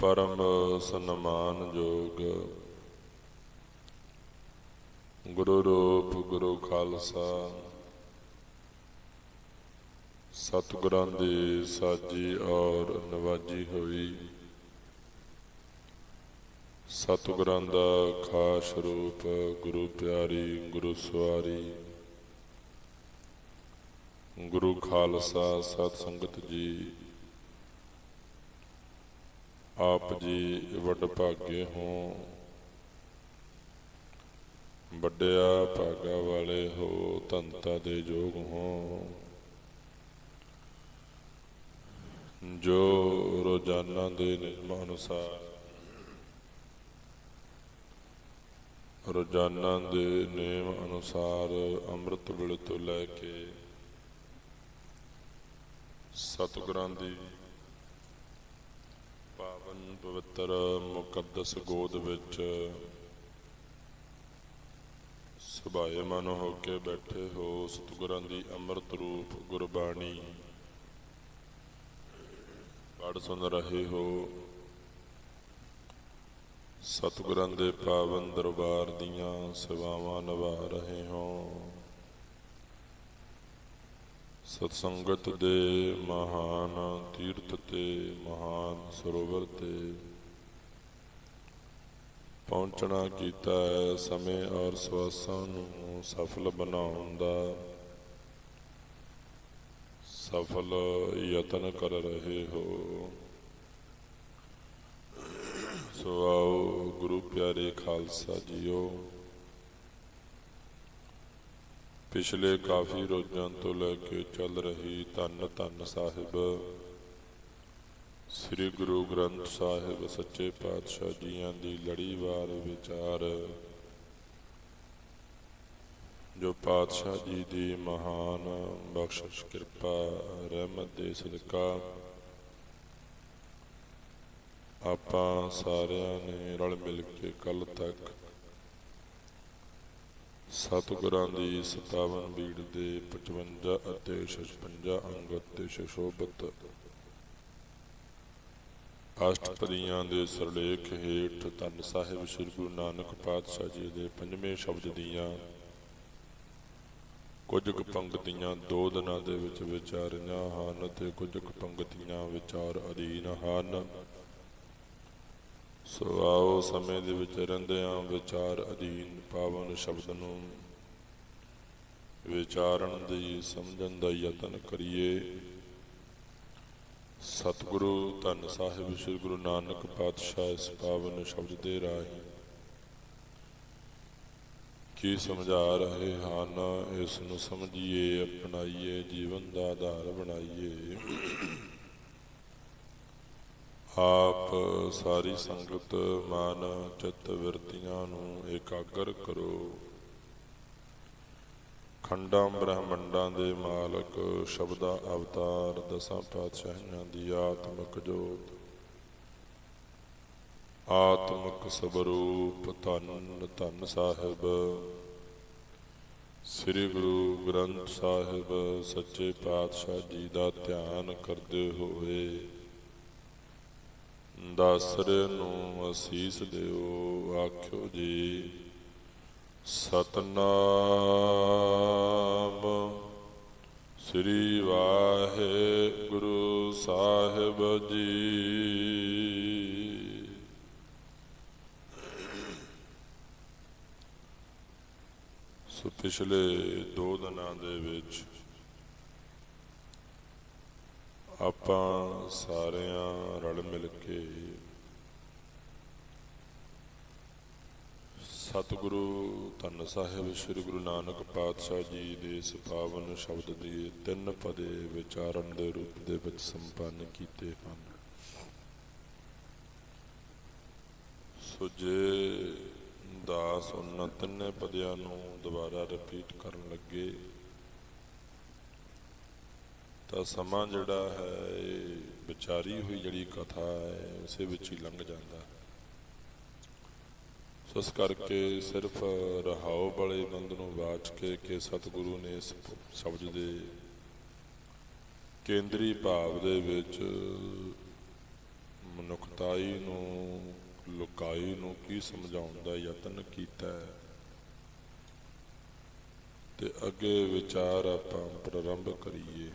ਪਰਮ ਸਨਮਾਨ ਜੋਗ। ਗੁਰੂ ਰੂਪ, ਗੁਰੂ ਖਾਲਸਾ। ਸਤਿਗੁਰਾਂ ਦੀ ਸਾਜੀ ਔਰ ਨਵਾਜੀ ਹੋਈ। ਸਤਿਗੁਰਾਂ ਦਾ ਖਾਸ ਰੂਪ, ਗੁਰੂ ਪਿਆਰੀ, ਗੁਰੂ ਸਵਾਰੀ ਗੁਰੂ ਖਾਲਸਾ, ਸਤ ਸੰਗਤ ਜੀ। ਆਪ ਜੀ ਵੱਡ ਭਾਗੇ ਹੋ। ਵੱਡਿਆ ਭਾਗਾ ਵਾਲੇ ਹੋ ਧੰਤਾ ਦੇ ਯੋਗ ਹੋ। ਜੋ ਰੋਜ਼ਾਨਾ ਦੇ ਨਿਯਮ ਅਨੁਸਾਰ, ਰੋਜ਼ਾਨਾ ਦੇ ਨਿਯਮ ਅਨੁਸਾਰ ਅੰਮ੍ਰਿਤ ਵੇਲੇ ਤੋਂ ਲੈ ਕੇ ਸਤਿਗੁਰਾਂ ਦੀ ਪਵਿੱਤਰ ਮੁਕੱਦਸ ਗੋਦ ਵਿੱਚ ਸੁਭਾਏ ਮਨ ਹੋ ਕੇ ਬੈਠੇ ਹੋ, ਸਤਿਗੁਰਾਂ ਦੀ ਅੰਮ੍ਰਿਤ ਰੂਪ ਗੁਰਬਾਣੀ। ਪੜ ਸੁਣ ਰਹੇ ਹੋ। ਸਤਿਗੁਰਾਂ ਦੇ ਪਾਵਨ ਦਰਬਾਰ ਦੀਆਂ ਸੇਵਾਵਾਂ ਨਿਭਾ ਰਹੇ ਹੋ। ਸਤ ਸੰਗਤ ਦੇ ਮਹਾਨ ਤੀਰਥ ਤੇ ਮਹਾਨ ਸਰੋਵਰ ਤੇ ਪਹੁੰਚਣਾ ਕੀਤਾ ਹੈ, ਸਮੇਂ ਔਰ ਸਵਾਸਾਂ ਨੂੰ ਸਫਲ ਬਣਾਉਣ ਦਾ ਸਫਲ ਯਤਨ ਕਰ ਰਹੇ ਹੋ। ਸੋ ਆਓ ਗੁਰੂ ਪਿਆਰੇ ਖਾਲਸਾ ਜੀਓ ਪਿਛਲੇ ਕਾਫੀ ਰੋਜ਼ਾਂ ਤੋਂ ਲੈ ਕੇ ਚੱਲ ਰਹੀ ਧੰਨ ਧੰਨ ਸਾਹਿਬ, ਸ੍ਰੀ ਗੁਰੂ ਗ੍ਰੰਥ ਸਾਹਿਬ ਸੱਚੇ ਪਾਤਸ਼ਾਹ ਜੀਆਂ ਦੀ ਲੜੀਵਾਰ ਵਿਚਾਰ, ਜੋ ਪਾਤਸ਼ਾਹ ਜੀ ਦੀ ਮਹਾਨ ਬਖਸ਼ਿਸ਼, ਕਿਰਪਾ, ਰਹਿਮਤ ਦੇ ਸਦਕਾ ਆਪਾਂ ਸਾਰਿਆਂ ਨੇ ਰਲ ਮਿਲ ਕੇ ਕੱਲ ਤੱਕ ਸਤਿਗੁਰਾਂ ਦੀ 57 ਬੀੜ ਦੇ 55 ਅਤੇ 56 ਅੰਗ ਅਤੇ ਸ਼ੋਭਤ ਅਸ਼ਟਪਦੀਆਂ ਦੇ ਸਰਲੇਖ ਹੇਠ ਧੰਨ ਸਾਹਿਬ ਸ੍ਰੀ ਗੁਰੂ ਨਾਨਕ ਪਾਤਸ਼ਾਹ ਜੀ ਦੇ ਪੰਜਵੇਂ ਸ਼ਬਦ ਦੀਆਂ ਕੁਝ ਕੁ ਪੰਕਤੀਆਂ ਦੋ ਦਿਨਾਂ ਦੇ ਵਿੱਚ ਵਿਚਾਰੀਆਂ ਹਨ ਤੇ ਕੁਝ ਕੁ ਪੰਕਤੀਆਂ ਵਿਚਾਰ ਅਧੀਨ ਹਨ। ਸੋ ਆਓ ਸਮੇਂ ਦੇ ਵਿੱਚ ਰਹਿੰਦਿਆਂ ਵਿਚਾਰ ਅਧੀਨ ਪਾਵਨ ਸ਼ਬਦ ਨੂੰ ਵਿਚਾਰਨ ਦੀ ਸਮਝਣ ਦਾ ਯਤਨ ਕਰੀਏ। ਸਤਿਗੁਰੂ ਧੰਨ ਸਾਹਿਬ, ਸ੍ਰੀ ਗੁਰੂ ਨਾਨਕ ਪਾਤਸ਼ਾਹ ਇਸ ਪਾਵਨ ਸ਼ਬਦ ਦੇ ਰਾਹੀਂ ਕੀ ਸਮਝਾ ਰਹੇ ਹਨ, ਇਸ ਨੂੰ ਸਮਝੀਏ, ਅਪਣਾਈਏ, ਜੀਵਨ ਦਾ ਆਧਾਰ ਬਣਾਈਏ। ਆਪ ਸਾਰੀ ਸੰਗਤ ਮਨ ਚਿੱਤ ਵਿਰਤੀਆਂ ਨੂੰ ਇਕਾਗਰ ਕਰੋ। ਖੰਡਾਂ ਬ੍ਰਹਮੰਡਾਂ ਦੇ ਮਾਲਕ, ਸ਼ਬਦਾ ਅਵਤਾਰ, ਦਸਾਂ ਪਾਤਸ਼ਾਹਾਂ ਦੀ ਆਤਮਿਕ ਜੋਤ। ਆਤਮਿਕ ਸਵਰੂਪ ਧੰਨ ਧੰਨ ਸਾਹਿਬ। ਸ੍ਰੀ ਗੁਰੂ ਗ੍ਰੰਥ ਸਾਹਿਬ, ਸੱਚੇ ਪਾਤਸ਼ਾਹ ਜੀ ਦਾ ਧਿਆਨ ਕਰਦੇ ਹੋਏ ਦਾਸਰੇ ਨੂੰ ਅਸੀਸ ਦਿਓ, ਆਖਿਓ ਜੀ, ਸਤਨਾਮ। ਸ੍ਰੀ ਵਾਹਿਗੁਰੂ ਸਾਹਿਬ ਜੀ। ਸੋ ਪਿਛਲੇ ਦੋ ਦਿਨਾਂ ਦੇ ਵਿੱਚ ਆਪਾਂ ਸਾਰਿਆਂ ਰਲ ਮਿਲ ਕੇ ਸਤਿਗੁਰੂ ਧੰਨ ਸਾਹਿਬ, ਸ੍ਰੀ ਗੁਰੂ ਨਾਨਕ ਪਾਤਸ਼ਾਹ ਜੀ ਦੇ ਇਸ ਸ਼ਬਦ ਦੇ ਤਿੰਨ ਪਦੇ ਵਿਚਾਰਨ ਦੇ ਰੂਪ ਦੇ ਵਿੱਚ ਸੰਪੰਨ ਕੀਤੇ ਹਨ। ਸੋ ਜੇ ਦਾਸ ਉਹਨਾਂ ਤਿੰਨੇ ਪਦਿਆਂ ਨੂੰ ਦੁਬਾਰਾ ਰਿਪੀਟ ਕਰਨ ਲੱਗੇ ਤਾਂ ਸਮਾਂ ਜਿਹੜਾ ਹੈ ਵਿਚਾਰੀ ਹੋਈ ਜਿਹੜੀ ਕਥਾ ਹੈ, ਉਸੇ ਵਿੱਚ ਹੀ ਲੰਘ ਜਾਂਦਾ। ਸੋ ਇਸ ਕਰਕੇ ਸਿਰਫ ਰਹਾਉ ਵਾਲੇ ਬੰਦ ਨੂੰ ਬਾਚ ਕੇ ਕਿ ਸਤਿਗੁਰੂ ਨੇ ਇਸ ਸ਼ਬਦ ਦੇ ਕੇਂਦਰੀ ਭਾਵ ਦੇ ਵਿੱਚ ਮਨੁੱਖਤਾਈ ਨੂੰ, ਲੁਕਾਈ ਨੂੰ ਕੀ ਸਮਝਾਉਣ ਦਾ ਯਤਨ ਕੀਤਾ ਹੈ। ਤੇ ਅੱਗੇ ਵਿਚਾਰ ਆਪਾਂ ਪ੍ਰਾਰੰਭ ਕਰੀਏ।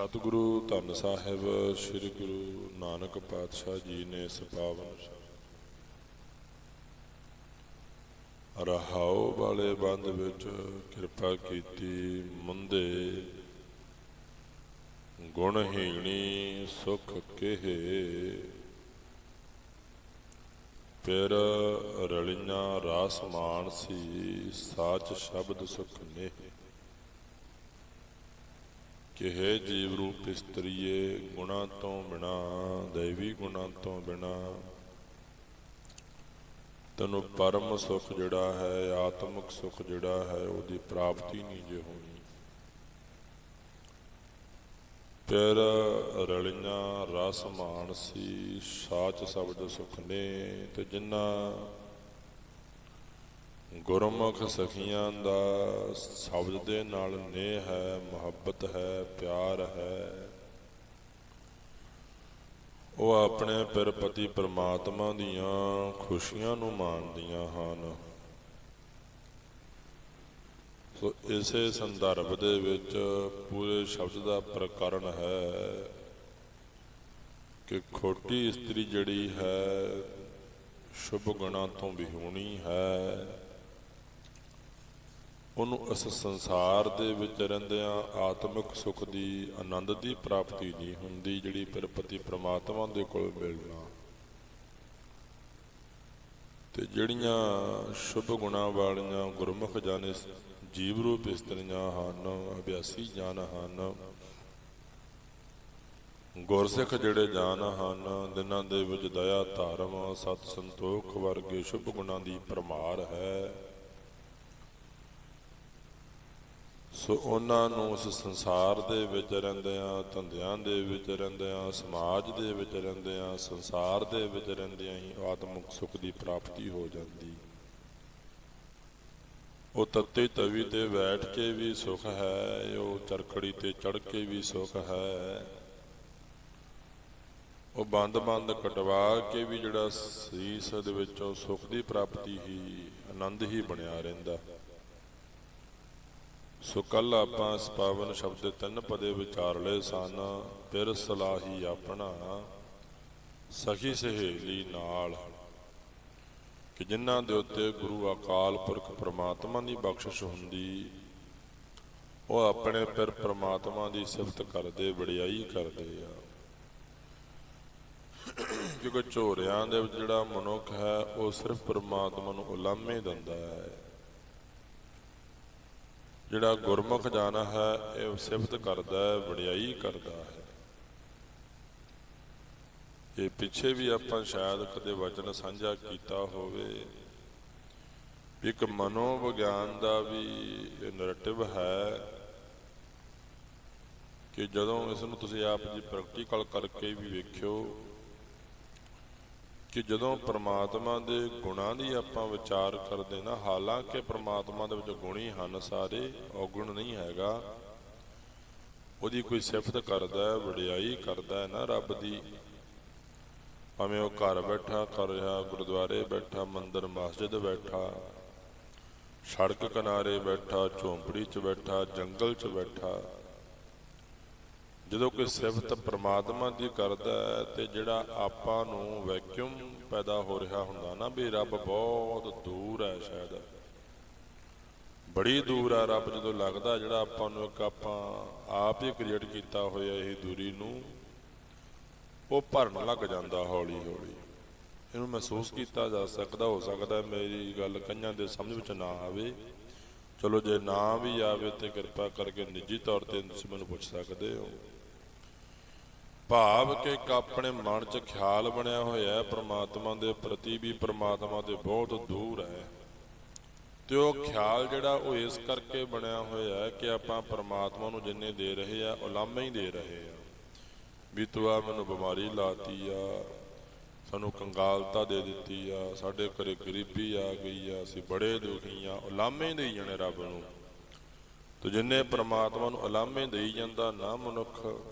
ਸਤਿਗੁਰੂ ਧੰਨ ਸਾਹਿਬ, ਸ੍ਰੀ ਗੁਰੂ ਨਾਨਕ ਪਾਤਸ਼ਾਹ ਜੀ ਨੇ ਇਸ ਰਹਾਉ ਵਾਲੇ ਬੰਦ ਵਿੱਚ ਕਿਰਪਾ ਕੀਤੀ, ਮੁੰਦੇ ਗੁਣਹੀਣੀ ਸੁਖ ਕਿਹੇ, ਫਿਰ ਰਲੀਆਂ ਰਾਸ ਮਾਨਸੀ ਸਾਚ ਸ਼ਬਦ ਸੁਖ ਨੇ ਕਿਹੇ ਜੀਵ ਰੂਪ ਇਸਤਰੀਏ, ਗੁਣਾ ਤੋਂ ਬਿਨਾ, ਦੇਵੀ ਗੁਣਾ ਤੋਂ ਬਿਨਾ। ਤੈਨੂੰ ਪਰਮ ਸੁਖ ਜਿਹੜਾ ਹੈ, ਆਤਮਿਕ ਸੁਖ ਜਿਹੜਾ ਹੈ, ਉਹਦੀ ਪ੍ਰਾਪਤੀ ਨਹੀਂ ਜੇ ਹੋਣੀ। ਫਿਰ ਰਲੀਆਂ ਰਸ ਮਾਨਸੀ, ਸਾਚ ਸ਼ਬਦ ਸੁਖ ਨੇ ਤੇ ਜਿਨ੍ਹਾਂ ਗੁਰਮੁਖ ਸਖੀਆਂ ਦਾ ਸ਼ਬਦ ਦੇ ਨਾਲ ਨੇਹ ਹੈ, ਮੁਹੱਬਤ ਹੈ, ਪਿਆਰ ਹੈ। ਉਹ ਆਪਣੇ ਪਿਰਪਤੀ ਪ੍ਰਮਾਤਮਾ ਦੀਆਂ ਖੁਸ਼ੀਆਂ ਨੂੰ ਮਾਣਦੀਆਂ ਹਨ। ਸੋ ਇਸੇ ਸੰਦਰਭ ਦੇ ਵਿੱਚ ਪੂਰੇ ਸ਼ਬਦ ਦਾ ਪ੍ਰਕਰਨ ਹੈ ਕਿ ਖੋਟੀ ਇਸਤਰੀ ਜਿਹੜੀ ਹੈ, ਸ਼ੁਭ ਗੁਣਾਂ ਤੋਂ ਵਿਹੂਣੀ ਹੈ। ਉਹਨੂੰ ਇਸ ਸੰਸਾਰ ਦੇ ਵਿੱਚ ਰਹਿੰਦਿਆਂ ਆਤਮਿਕ ਸੁਖ ਦੀ, ਆਨੰਦ ਦੀ ਪ੍ਰਾਪਤੀ ਨਹੀਂ ਹੁੰਦੀ, ਜਿਹੜੀ ਪਿਰਪਤੀ ਪ੍ਰਮਾਤਮਾ ਦੇ ਕੋਲ ਮਿਲਣਾ। ਤੇ ਜਿਹੜੀਆਂ ਸ਼ੁਭ ਗੁਣਾਂ ਵਾਲੀਆਂ ਗੁਰਮੁਖ ਜਾਣੇ ਜੀਵ ਰੂਪ ਇਸਤਰੀਆਂ ਹਨ, ਅਭਿਆਸੀ ਜਾਨ ਹਨ, ਗੁਰਸਿੱਖ ਜਿਹੜੇ ਜਾਨ ਹਨ, ਜਿਨ੍ਹਾਂ ਦੇ ਵਿੱਚ ਦਇਆ ਧਰਮ, ਸਤ ਸੰਤੋਖ ਵਰਗੇ ਸ਼ੁਭ ਗੁਣਾਂ ਦੀ ਪਰਮਾਰ ਹੈ। ਸੋ ਉਹਨਾਂ ਨੂੰ ਉਸ ਸੰਸਾਰ ਦੇ ਵਿੱਚ ਰਹਿੰਦਿਆਂ ਧੰਦਿਆਂ ਦੇ ਵਿੱਚ ਰਹਿੰਦਿਆਂ ਸਮਾਜ ਦੇ ਵਿੱਚ ਰਹਿੰਦਿਆਂ ਸੰਸਾਰ ਦੇ ਵਿੱਚ ਰਹਿੰਦਿਆਂ ਹੀ ਆਤਮਿਕ ਸੁਖ ਦੀ ਪ੍ਰਾਪਤੀ ਹੋ ਜਾਂਦੀ। ਉਹ ਤੱਤੇ ਤਵੀ ਤੇ ਬੈਠ ਕੇ ਵੀ ਸੁਖ ਹੈ, ਉਹ ਚਰਖੜੀ ਤੇ ਚੜ ਕੇ ਵੀ ਸੁਖ ਹੈ। ਉਹ ਬੰਦ-ਬੰਦ ਕਟਵਾ ਕੇ ਵੀ ਜਿਹੜਾ ਸੀਸ ਦੇ ਵਿੱਚੋਂ ਸੁਖ ਦੀ ਪ੍ਰਾਪਤੀ ਹੀ, ਆਨੰਦ ਹੀ ਬਣਿਆ ਰਹਿੰਦਾ। ਸੋ ਕੱਲ ਆਪਾਂ ਇਸ ਪਾਵਨ ਸ਼ਬਦ ਦੇ ਤਿੰਨ ਪਦੇ ਵਿਚਾਰ ਲਏ ਸਨ, ਫਿਰ ਸਲਾਹੀ ਆਪਣਾ ਸਖੀ ਸਹੇਲੀ ਨਾਲ। ਕਿ ਜਿਨ੍ਹਾਂ ਦੇ ਉੱਤੇ ਗੁਰੂ ਅਕਾਲ ਪੁਰਖ ਪ੍ਰਮਾਤਮਾ ਦੀ ਬਖਸ਼ਿਸ਼ ਹੁੰਦੀ, ਉਹ ਆਪਣੇ ਫਿਰ ਪ੍ਰਮਾਤਮਾ ਦੀ ਸਿਫਤ ਕਰਦੇ, ਵਡਿਆਈ ਕਰਦੇ ਆ। ਕਿਉਂਕਿ ਝੋਰਿਆਂ ਦੇ ਜਿਹੜਾ ਮਨੁੱਖ ਹੈ, ਉਹ ਸਿਰਫ ਪ੍ਰਮਾਤਮਾ ਨੂੰ ਉਲਾਮੇ ਦਿੰਦਾ ਹੈ। ਜਿਹੜਾ ਗੁਰਮੁਖ ਜਾਣਾ ਹੈ, ਇਹ ਸਿਫਤ ਕਰਦਾ ਹੈ, ਵਡਿਆਈ ਕਰਦਾ ਹੈ। ਇਹ ਪਿੱਛੇ ਵੀ ਆਪਾਂ ਸ਼ਾਇਦ ਕਦੇ ਵਚਨ ਸਾਂਝਾ ਕੀਤਾ ਹੋਵੇ। ਇੱਕ ਮਨੋਵਿਗਿਆਨ ਦਾ ਵੀ ਇਹ ਨੈਰੇਟਿਵ ਹੈ ਕਿ ਜਦੋਂ ਇਸ ਨੂੰ ਤੁਸੀਂ ਆਪ ਜੀ ਪ੍ਰੈਕਟੀਕਲ ਕਰਕੇ ਵੀ ਵੇਖਿਓ ਕਿ ਜਦੋਂ ਪ੍ਰਮਾਤਮਾ ਦੇ ਗੁਣਾਂ ਦੀ ਆਪਾਂ ਵਿਚਾਰ ਕਰਦੇ ਨਾ, ਹਾਲਾਂਕਿ ਪ੍ਰਮਾਤਮਾ ਦੇ ਵਿੱਚ ਗੁਣ ਹੀ ਹਨ, ਸਾਰੇ ਔਗੁਣ ਨਹੀਂ ਹੈਗਾ। ਉਹਦੀ ਕੋਈ ਸਿਫਤ ਕਰਦਾ ਹੈ, ਵਡਿਆਈ ਕਰਦਾ ਹੈ ਨਾ ਰੱਬ ਦੀ। ਭਾਵੇਂ ਉਹ ਘਰ ਬੈਠਾ ਕਰ ਰਿਹਾ ਗੁਰਦੁਆਰੇ ਬੈਠਾ, ਮੰਦਰ, ਮਸਜਿਦ ਬੈਠਾ, ਸੜਕ ਕਿਨਾਰੇ ਬੈਠਾ, ਝੌਂਪੜੀ 'ਚ ਬੈਠਾ, ਜੰਗਲ 'ਚ ਬੈਠਾ ਜਦੋਂ ਕੋਈ ਸਿਫਤ ਪ੍ਰਮਾਤਮਾ ਦੀ ਕਰਦਾ ਹੈ ਤੇ ਜਿਹੜਾ ਆਪਾਂ ਨੂੰ ਵੈਕਿਊਮ ਪੈਦਾ ਹੋ ਰਿਹਾ ਹੁੰਦਾ ਨਾ ਵੀ ਰੱਬ ਬਹੁਤ ਦੂਰ ਹੈ ਸ਼ਾਇਦ। ਬੜੀ ਦੂਰ ਹੈ ਰੱਬ, ਜਦੋਂ ਲੱਗਦਾ ਜਿਹੜਾ ਆਪਾਂ ਨੂੰ ਇੱਕ ਆਪਾਂ ਆਪ ਹੀ ਕ੍ਰੀਏਟ ਕੀਤਾ ਹੋਇਆ ਇਹ ਦੂਰੀ ਨੂੰ, ਉਹ ਭਰਨ ਲੱਗ ਜਾਂਦਾ ਹੌਲੀ ਹੌਲੀ ਇਹਨੂੰ ਮਹਿਸੂਸ ਕੀਤਾ ਜਾ ਸਕਦਾ, ਹੋ ਸਕਦਾ ਮੇਰੀ ਗੱਲ ਕਈਆਂ ਦੇ ਸਮਝ ਵਿੱਚ ਨਾ ਆਵੇ। ਚਲੋ ਜੇ ਨਾ ਵੀ ਆਵੇ ਤੇ ਕਿਰਪਾ ਕਰਕੇ ਨਿੱਜੀ ਤੌਰ ਤੇ ਤੁਸੀਂ ਮੈਨੂੰ ਪੁੱਛ ਸਕਦੇ ਹੋ। ਭਾਵ ਕਿ ਇੱਕ ਆਪਣੇ ਮਨ 'ਚ ਖਿਆਲ ਬਣਿਆ ਹੋਇਆ ਹੈ, ਪ੍ਰਮਾਤਮਾ ਦੇ ਪ੍ਰਤੀ ਵੀ ਪ੍ਰਮਾਤਮਾ ਦੇ ਬਹੁਤ ਦੂਰ ਹੈ। ਤੇ ਉਹ ਖਿਆਲ ਜਿਹੜਾ ਉਹ ਇਸ ਕਰਕੇ ਬਣਿਆ ਹੋਇਆ ਹੈ ਕਿ ਆਪਾਂ ਪਰਮਾਤਮਾ ਨੂੰ ਜਿੰਨੇ ਦੇ ਰਹੇ ਆ ਉਲਾਮੇ ਹੀ ਦੇ ਰਹੇ ਆ। ਵੀ ਤੂੰ ਆ ਮੈਨੂੰ ਬਿਮਾਰੀ ਲਾਤੀ ਆ, ਸਾਨੂੰ ਕੰਗਾਲਤਾ ਦੇ ਦਿੱਤੀ ਆ, ਸਾਡੇ ਘਰੇ ਗਰੀਬੀ ਆ ਗਈ ਆ, ਅਸੀਂ ਬੜੇ ਦੁਖੀ ਆ ਉਲਾਮੇ ਦੇਈ ਜਾਣੇ ਰੱਬ ਨੂੰ। ਤੇ ਜਿੰਨੇ ਪਰਮਾਤਮਾ ਨੂੰ ਉਲਾਮੇ ਦੇਈ ਜਾਂਦਾ ਨਾ ਮਨੁੱਖ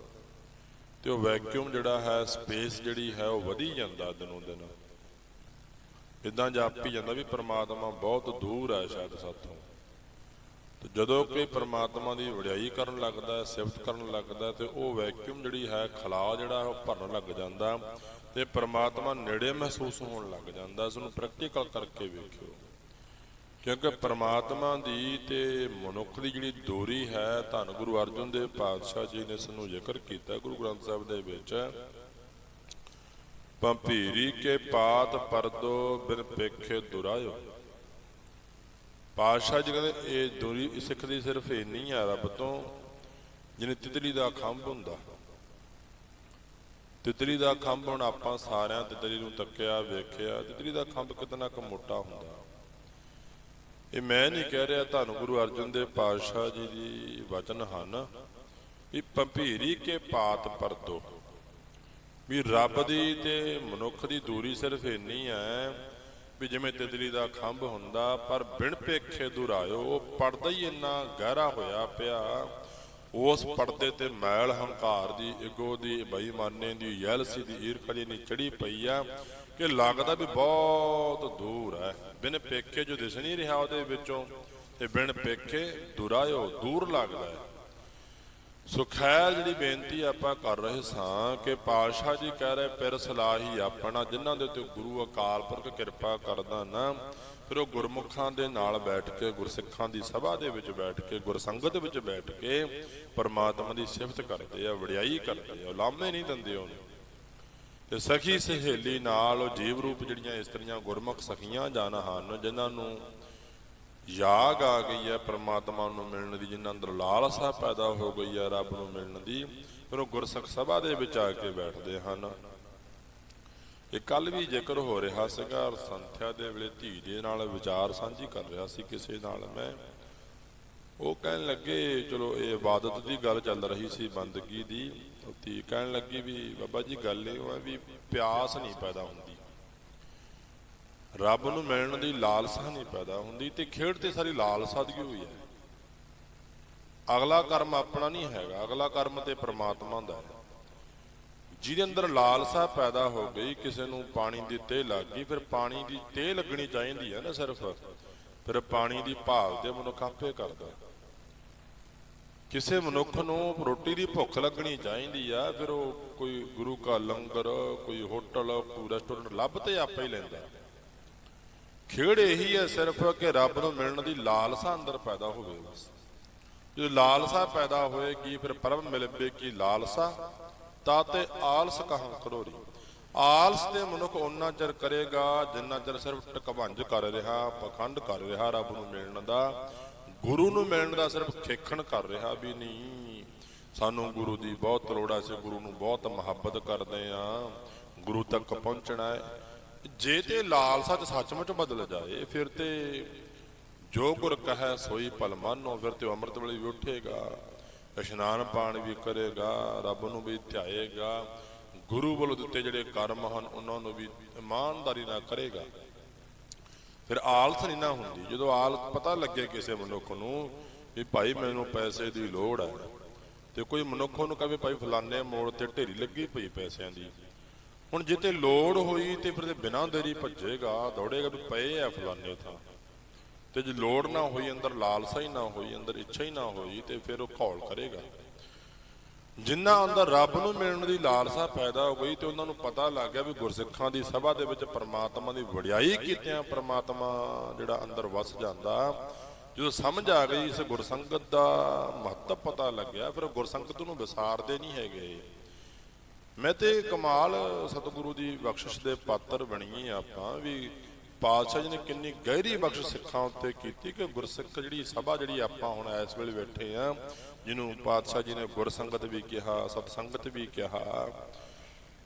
ਤੇ ਉਹ ਵੈਕਿਊਮ ਜਿਹੜਾ ਹੈ ਸਪੇਸ ਜਿਹੜੀ ਹੈ ਉਹ ਵਧੀ ਜਾਂਦਾ ਦਿਨੋਂ ਦਿਨ। ਇਦਾਂ ਜਾਪੀ ਜਾਂਦਾ ਵੀ ਪ੍ਰਮਾਤਮਾ ਬਹੁਤ ਦੂਰ ਹੈ ਸ਼ਾਇਦ ਸਾਥੋਂ। ਤੇ ਜਦੋਂ ਕੋਈ ਪ੍ਰਮਾਤਮਾ ਦੀ ਵਡਿਆਈ ਕਰਨ ਲੱਗਦਾ ਸਿਫਤ ਕਰਨ ਲੱਗਦਾ ਹੈ, ਤੇ ਉਹ ਵੈਕਿਊਮ ਜਿਹੜੀ ਹੈ ਖਲਾ ਜਿਹੜਾ ਉਹ ਭਰਨ ਲੱਗ ਜਾਂਦਾ ਤੇ ਪ੍ਰਮਾਤਮਾ ਨੇੜੇ ਮਹਿਸੂਸ ਹੋਣ ਲੱਗ ਜਾਂਦਾ ਇਸ ਨੂੰ ਪ੍ਰੈਕਟੀਕਲ ਕਰਕੇ ਵੇਖਿਓ। ਕਿਉਂਕਿ ਪ੍ਰਮਾਤਮਾ ਦੀ ਤੇ ਮਨੁੱਖ ਦੀ ਜਿਹੜੀ ਦੂਰੀ ਹੈ, ਧੰਨ ਗੁਰੂ ਅਰਜਨ ਦੇਵ ਪਾਤਸ਼ਾਹ ਜੀ ਨੇ ਇਸ ਨੂੰ ਜ਼ਿਕਰ ਕੀਤਾ ਗੁਰੂ ਗ੍ਰੰਥ ਸਾਹਿਬ ਦੇ ਵਿੱਚ। ਪੰਪੀਰੀ ਕੇ ਪਾਤ ਪਰਦੋ ਬਿਨ ਪੇਖੇ ਦੁਰਾਇਓ। ਪਾਤਸ਼ਾਹ ਜੀ ਕਹਿੰਦੇ, ਇਹ ਦੂਰੀ ਸਿੱਖ ਦੀ ਸਿਰਫ ਇੰਨੀ ਆ ਰੱਬ ਤੋਂ ਜਿਵੇਂ ਤਿਤਲੀ ਦਾ ਖੰਭ ਹੁੰਦਾ। ਤਿਤਲੀ ਦਾ ਖੰਭ ਹੁਣ ਆਪਾਂ ਸਾਰਿਆਂ ਤਿਤਲੀ ਨੂੰ ਤੱਕਿਆ, ਵੇਖਿਆ, ਤਿਤਲੀ ਦਾ ਖੰਭ ਕਿਤਨਾ ਕੁ ਮੋਟਾ ਹੁੰਦਾ। ਇਹ ਮੈਂ ਨਹੀਂ ਕਹਿ ਰਿਹਾ ਤੁਹਾਨੂੰ ਗੁਰੂ ਅਰਜਨ ਦੇਵ ਪਾਤਸ਼ਾਹ ਜੀ ਦੀ ਵਚਨ ਹਨ ਵੀ ਪੰਭੀਰੀ ਕੇ ਪਾਤ ਪਰਦੋ ਵੀ ਰੱਬ ਦੀ ਤੇ ਮਨੁੱਖ ਦੀ ਦੂਰੀ ਸਿਰਫ ਇੰਨੀ ਹੈ ਵੀ ਜਿਵੇਂ ਤਿਤਲੀ ਦਾ ਖੰਭ ਹੁੰਦਾ, ਪਰ ਬਿਨ ਪੇਖੇ ਦੁਰਾਇਓ ਉਹ ਪਰਦਾ ਹੀ ਇੰਨਾ ਗਹਿਰਾ ਹੋਇਆ ਪਿਆ। ਉਸ ਪਰਦੇ ਤੇ ਮੈਲ ਹੰਕਾਰ ਦੀ, ਇਗੋ ਦੀ, ਬੇਈਮਾਨੇ ਦੀ, ਯੈਲਸੀ ਦੀ ਈਰਖਾ ਦੀ ਨਹੀਂ ਚੜੀ ਪਈ ਆ ਕਿ ਲੱਗਦਾ ਵੀ ਬਹੁਤ ਦੂਰ ਹੈ। ਬਿਨ ਪੇਖੇ ਜੋ ਦਿਸ ਨਹੀਂ ਰਿਹਾ ਉਹਦੇ ਵਿੱਚੋਂ ਤੇ ਬਿਨ ਪੇਖੇ ਦੁਰਾਇਓ ਦੂਰ ਲੱਗਦਾ ਹੈ। ਸੋ ਖੈਰ ਜਿਹੜੀ ਬੇਨਤੀ ਆਪਾਂ ਕਰ ਰਹੇ ਸਾਂ ਕਿ ਪਾਤਸ਼ਾਹ ਜੀ ਕਹਿ ਰਹੇ ਪਿਰ ਸਲਾਹੀ ਆਪਣਾ, ਜਿਨ੍ਹਾਂ ਦੇ ਉੱਤੇ ਗੁਰੂ ਅਕਾਲ ਪੁਰਖ ਕਿਰਪਾ ਕਰਦਾ ਨਾ, ਫਿਰ ਉਹ ਗੁਰਮੁਖਾਂ ਦੇ ਨਾਲ ਬੈਠ ਕੇ, ਗੁਰਸਿੱਖਾਂ ਦੀ ਸਭਾ ਦੇ ਵਿੱਚ ਬੈਠ ਕੇ, ਗੁਰਸੰਗਤ ਵਿੱਚ ਬੈਠ ਕੇ ਪਰਮਾਤਮਾ ਦੀ ਸਿਫਤ ਕਰਦੇ ਆ, ਵਡਿਆਈ ਕਰਦੇ ਆ ਲਾਮੇ ਨਹੀਂ ਦਿੰਦੇ ਉਹਨੂੰ। ਤੇ ਸਖੀ ਸਹੇਲੀ ਨਾਲ ਉਹ ਜੀਵ ਰੂਪ ਜਿਹੜੀਆਂ ਇਸਤਰੀਆਂ ਗੁਰਮੁਖ ਸਖੀਆਂ ਜਾਨ ਹਨ, ਜਿਨ੍ਹਾਂ ਨੂੰ ਯਾਗ ਆ ਗਈ ਹੈ, ਪ੍ਰਮਾਤਮਾ ਨੂੰ ਮਿਲਣ ਦੀ, ਜਿਨ੍ਹਾਂ ਅੰਦਰ ਲਾਲਸਾ ਪੈਦਾ ਹੋ ਗਈ ਹੈ, ਰੱਬ ਨੂੰ ਮਿਲਣ ਦੀ, ਫਿਰ ਉਹ ਗੁਰਸਖ ਸਭਾ ਦੇ ਵਿੱਚ ਆ ਕੇ ਬੈਠਦੇ ਹਨ। ਇਹ ਕੱਲ ਵੀ ਜ਼ਿਕਰ ਹੋ ਰਿਹਾ ਸੀਗਾ ਸੰਥਿਆ ਦੇ ਵੇਲੇ ਧੀ ਦੇ ਨਾਲ ਵਿਚਾਰ ਸਾਂਝੀ ਕਰ ਰਿਹਾ ਸੀ ਕਿਸੇ ਨਾਲ ਮੈਂ। ਉਹ ਕਹਿਣ ਲੱਗੇ, ਚਲੋ ਇਹ ਇਬਾਦਤ ਦੀ ਗੱਲ ਚੱਲ ਰਹੀ ਸੀ, ਬੰਦਗੀ ਦੀ। ਉਹ ਧੀ ਕਹਿਣ ਲੱਗੀ ਵੀ ਬਾਬਾ ਜੀ, ਗੱਲ ਇਹ ਹੈ ਵੀ ਪਿਆਸ ਨਹੀਂ ਪੈਦਾ ਹੁੰਦੀ। ਰੱਬ ਨੂੰ ਮਿਲਣ ਦੀ ਲਾਲਸਾ ਨਹੀਂ ਪੈਦਾ ਹੁੰਦੀ ਤੇ ਖੇਡ ਤੇ ਸਾਰੀ ਲਾਲਸਾ ਦੀ ਹੋਈ ਹੈ। ਅਗਲਾ ਕਰਮ ਆਪਣਾ ਨਹੀਂ ਹੈਗਾ, ਅਗਲਾ ਕਰਮ ਤੇ ਪ੍ਰਮਾਤਮਾ ਦਾ ਹੈ। ਜਿਹਦੇ ਅੰਦਰ ਲਾਲਸਾ ਪੈਦਾ ਹੋ ਗਈ, ਕਿਸੇ ਨੂੰ ਪਾਣੀ ਦੀ ਤੇਹ ਲੱਗ ਗਈ, ਫਿਰ ਪਾਣੀ ਦੀ ਤੇਹ ਲੱਗਣੀ ਚਾਹੀਦੀ ਹੈ ਨਾ ਸਿਰਫ। ਫਿਰ ਪਾਣੀ ਦੀ ਭਾਲ ਤੇ ਮਨੁੱਖ ਆਪੇ ਕਰਦਾ। ਕਿਸੇ ਮਨੁੱਖ ਨੂੰ ਰੋਟੀ ਦੀ ਭੁੱਖ ਲੱਗਣੀ ਚਾਹੀਦੀ ਆ, ਫਿਰ ਉਹ ਕੋਈ ਗੁਰੂ ਕਾ ਲੰਗਰ, ਕੋਈ ਹੋਟਲ, ਕੋਈ ਰੈਸਟੋਰੈਂਟ ਲੱਭ ਤੇ ਆਪੇ ਹੀ ਲੈਂਦਾ ਖੇਡ ਇਹੀ ਹੈ ਸਿਰਫ ਕਿ ਰੱਬ ਨੂੰ ਮਿਲਣ ਦੀ ਲਾਲਸਾ ਅੰਦਰ ਪੈਦਾ ਹੋਵੇ ਬਸ। ਜੇ ਲਾਲਸਾ ਪੈਦਾ ਹੋਏਗੀ ਫਿਰ ਪਰਮ ਮਿਲਵੇ ਕੀ ਲਾਲਸਾ? ਤਾਂ ਤੇ ਆਲਸ ਕਹਾਂ ਕਰੋਰੀ ਆਲਸ ਦੇ ਮਨੁੱਖ ਉਹਨਾਂ ਚਿਰ ਕਰੇਗਾ, ਜਿੰਨਾ ਚਿਰ ਸਿਰਫ ਟਕਵੰਜ ਕਰ ਰਿਹਾ, ਪਖੰਡ ਕਰ ਰਿਹਾ ਰੱਬ ਨੂੰ ਮਿਲਣ ਦਾ। ਗੁਰੂ ਨੂੰ ਮਿਲਣ ਦਾ ਸਿਰਫ ਖੇਖਣ ਕਰ ਰਿਹਾ ਵੀ ਨਹੀਂ। ਸਾਨੂੰ ਗੁਰੂ ਦੀ ਬਹੁਤ ਲੋੜ ਹੈ ਅਸੀਂ ਗੁਰੂ ਨੂੰ ਬਹੁਤ ਮੁਹੱਬਤ ਕਰਦੇ ਆ। ਗੁਰੂ ਤੱਕ ਪਹੁੰਚਣਾ ਹੈ। ਜੇ ਤੇ ਲਾਲਸਾ ਚ ਸੱਚਮੁੱਚ ਬਦਲ ਜਾਏ, ਫਿਰ ਤੇ ਜੋ ਗੁਰ ਕਹੈ ਸੋਈ ਭਲ ਮਾਨੋ, ਫਿਰ ਤੇ ਉਹ ਅੰਮ੍ਰਿਤ ਵੇਲੇ ਵੀ ਉੱਠੇਗਾ, ਇਸ਼ਨਾਨ ਪਾਣ ਵੀ ਕਰੇਗਾ, ਰੱਬ ਨੂੰ ਵੀ ਧਿਆਏਗਾ। ਗੁਰੂ ਵੱਲੋਂ ਦਿੱਤੇ ਜਿਹੜੇ ਕਰਮ ਹਨ, ਉਹਨਾਂ ਨੂੰ ਵੀ ਇਮਾਨਦਾਰੀ ਨਾਲ ਕਰੇਗਾ। ਫਿਰ ਆਲਸ ਨਹੀਂ ਨਾ ਹੁੰਦੀ। ਜਦੋਂ ਆਲਸ ਪਤਾ ਲੱਗੇ ਕਿਸੇ ਮਨੁੱਖ ਨੂੰ ਵੀ ਭਾਈ ਮੈਨੂੰ ਪੈਸੇ ਦੀ ਲੋੜ ਹੈ ਤੇ ਕੋਈ ਮਨੁੱਖ ਉਹਨੂੰ ਕਹੇ ਭਾਈ ਫਲਾਣੇ ਮੋੜ ਤੇ ਢੇਰੀ ਲੱਗੀ ਪਈ ਪੈਸਿਆਂ ਦੀ। ਹੁਣ ਜਿੱਤੇ ਲੋੜ ਹੋਈ ਤੇ ਫਿਰ ਤੇ ਬਿਨਾਂ ਦੇਰੀ ਭੱਜੇਗਾ, ਦੌੜੇਗਾ ਵੀ ਪਏ ਆ ਫਲਾਣੇ ਥਾਂ। ਤੇ ਜੇ ਲੋੜ ਨਾ ਹੋਈ, ਅੰਦਰ ਲਾਲਸਾ ਹੀ ਨਾ ਹੋਈ, ਅੰਦਰ ਇੱਛਾ ਹੀ ਨਾ ਹੋਈ ਤੇ ਫਿਰ ਉਹ ਘੌਲ ਕਰੇਗਾ। ਜਿੰਨਾ ਅੰਦਰ ਰੱਬ ਨੂੰ ਮਿਲਣ ਦੀ ਲਾਲਸਾ ਪੈਦਾ ਹੋ ਗਈ ਤੇ ਉਹਨਾਂ ਨੂੰ ਪਤਾ ਲੱਗ ਗਿਆ ਵੀ ਗੁਰਸਿੱਖਾਂ ਦੀ ਸਭਾ ਦੇ ਵਿੱਚ ਪਰਮਾਤਮਾ ਦੀ ਵਡਿਆਈ ਕੀਤਿਆਂ ਪ੍ਰਮਾਤਮਾ ਜਿਹੜਾ ਅੰਦਰ ਵਸ ਜਾਂਦਾ। ਜਦੋਂ ਸਮਝ ਆ ਗਈ, ਇਸ ਗੁਰਸੰਗਤ ਦਾ ਮਹੱਤਵ ਪਤਾ ਲੱਗਿਆ, ਫਿਰ ਗੁਰਸੰਗਤ ਨੂੰ ਵਿਸਾਰਦੇ ਨਹੀਂ ਹੈਗੇ। ਮੈਂ ਤੇ ਕਮਾਲ ਸਤਿਗੁਰੂ ਦੀ ਬਖਸ਼ਿਸ਼ ਦੇ ਪਾਤਰ ਬਣੀਏ ਆਪਾਂ ਵੀ ਪਾਤਸ਼ਾਹ ਜੀ ਨੇ ਕਿੰਨੀ ਗਹਿਰੀ ਬਖਸ਼ ਸਿੱਖਾਂ ਉੱਤੇ ਕੀਤੀ ਕਿ ਗੁਰਸਿੱਖ ਜਿਹੜੀ ਸਭਾ ਜਿਹੜੀ ਆਪਾਂ ਹੁਣ ਇਸ ਵੇਲੇ ਬੈਠੇ ਆ ਜਿਹਨੂੰ ਪਾਤਸ਼ਾਹ ਜੀ ਨੇ ਗੁਰਸੰਗਤ ਵੀ ਕਿਹਾ ਸਤਸੰਗਤ ਵੀ ਕਿਹਾ,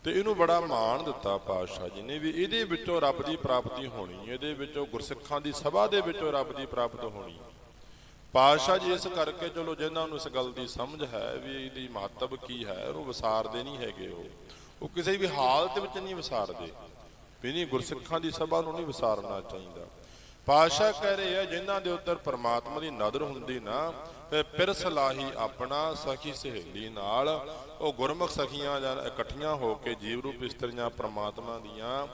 ਤੇ ਇਹਨੂੰ ਬੜਾ ਮਾਣ ਦਿੱਤਾ ਪਾਤਸ਼ਾਹ ਜੀ ਨੇ ਵੀ ਇਹਦੇ ਵਿੱਚੋਂ ਰੱਬ ਦੀ ਪ੍ਰਾਪਤੀ ਹੋਣੀ ਇਹਦੇ ਵਿੱਚੋਂ ਗੁਰਸਿੱਖਾਂ ਦੀ ਸਭਾ ਦੇ ਵਿੱਚੋਂ ਰੱਬ ਦੀ ਪ੍ਰਾਪਤ ਹੋਣੀ ਪਾਤਸ਼ਾਹ ਜੀ ਇਸ ਕਰਕੇ ਚਲੋ ਜਿਨ੍ਹਾਂ ਨੂੰ ਇਸ ਗੱਲ ਦੀ ਸਮਝ ਹੈ ਵੀ ਇਹਦੀ ਮਹੱਤਵ ਕੀ ਹੈ, ਉਹ ਵਿਸਾਰਦੇ ਨਹੀਂ ਹੈਗੇ ਉਹ। ਉਹ ਕਿਸੇ ਵੀ ਹਾਲਤ ਵਿੱਚ ਨਹੀਂ ਵਿਸਾਰਦੇ, ਵੀ ਨਹੀਂ ਗੁਰਸਿੱਖਾਂ ਦੀ ਸਭਾ ਨੂੰ ਨਹੀਂ ਵਿਸਾਰਨਾ ਚਾਹੀਦਾ। ਪਾਸ਼ਾ ਕਹਿ ਰਹੇ ਆ, ਜਿਨ੍ਹਾਂ ਦੇ ਉੱਤਰ ਪ੍ਰਮਾਤਮਾ ਦੀ ਨਜ਼ਰ ਹੁੰਦੀ ਨਾ, ਤੇ ਫਿਰ ਸਲਾਹੀ ਆਪਣਾ ਸਖੀ ਸਹੇਲੀ ਨਾਲ, ਉਹ ਗੁਰਮੁਖ ਸਖੀਆਂ ਜਾਂ ਇਕੱਠੀਆਂ ਹੋ ਕੇ ਜੀਵ ਰੂਪ ਇਸਤਰੀਆਂ ਪ੍ਰਮਾਤਮਾ ਦੀਆਂ,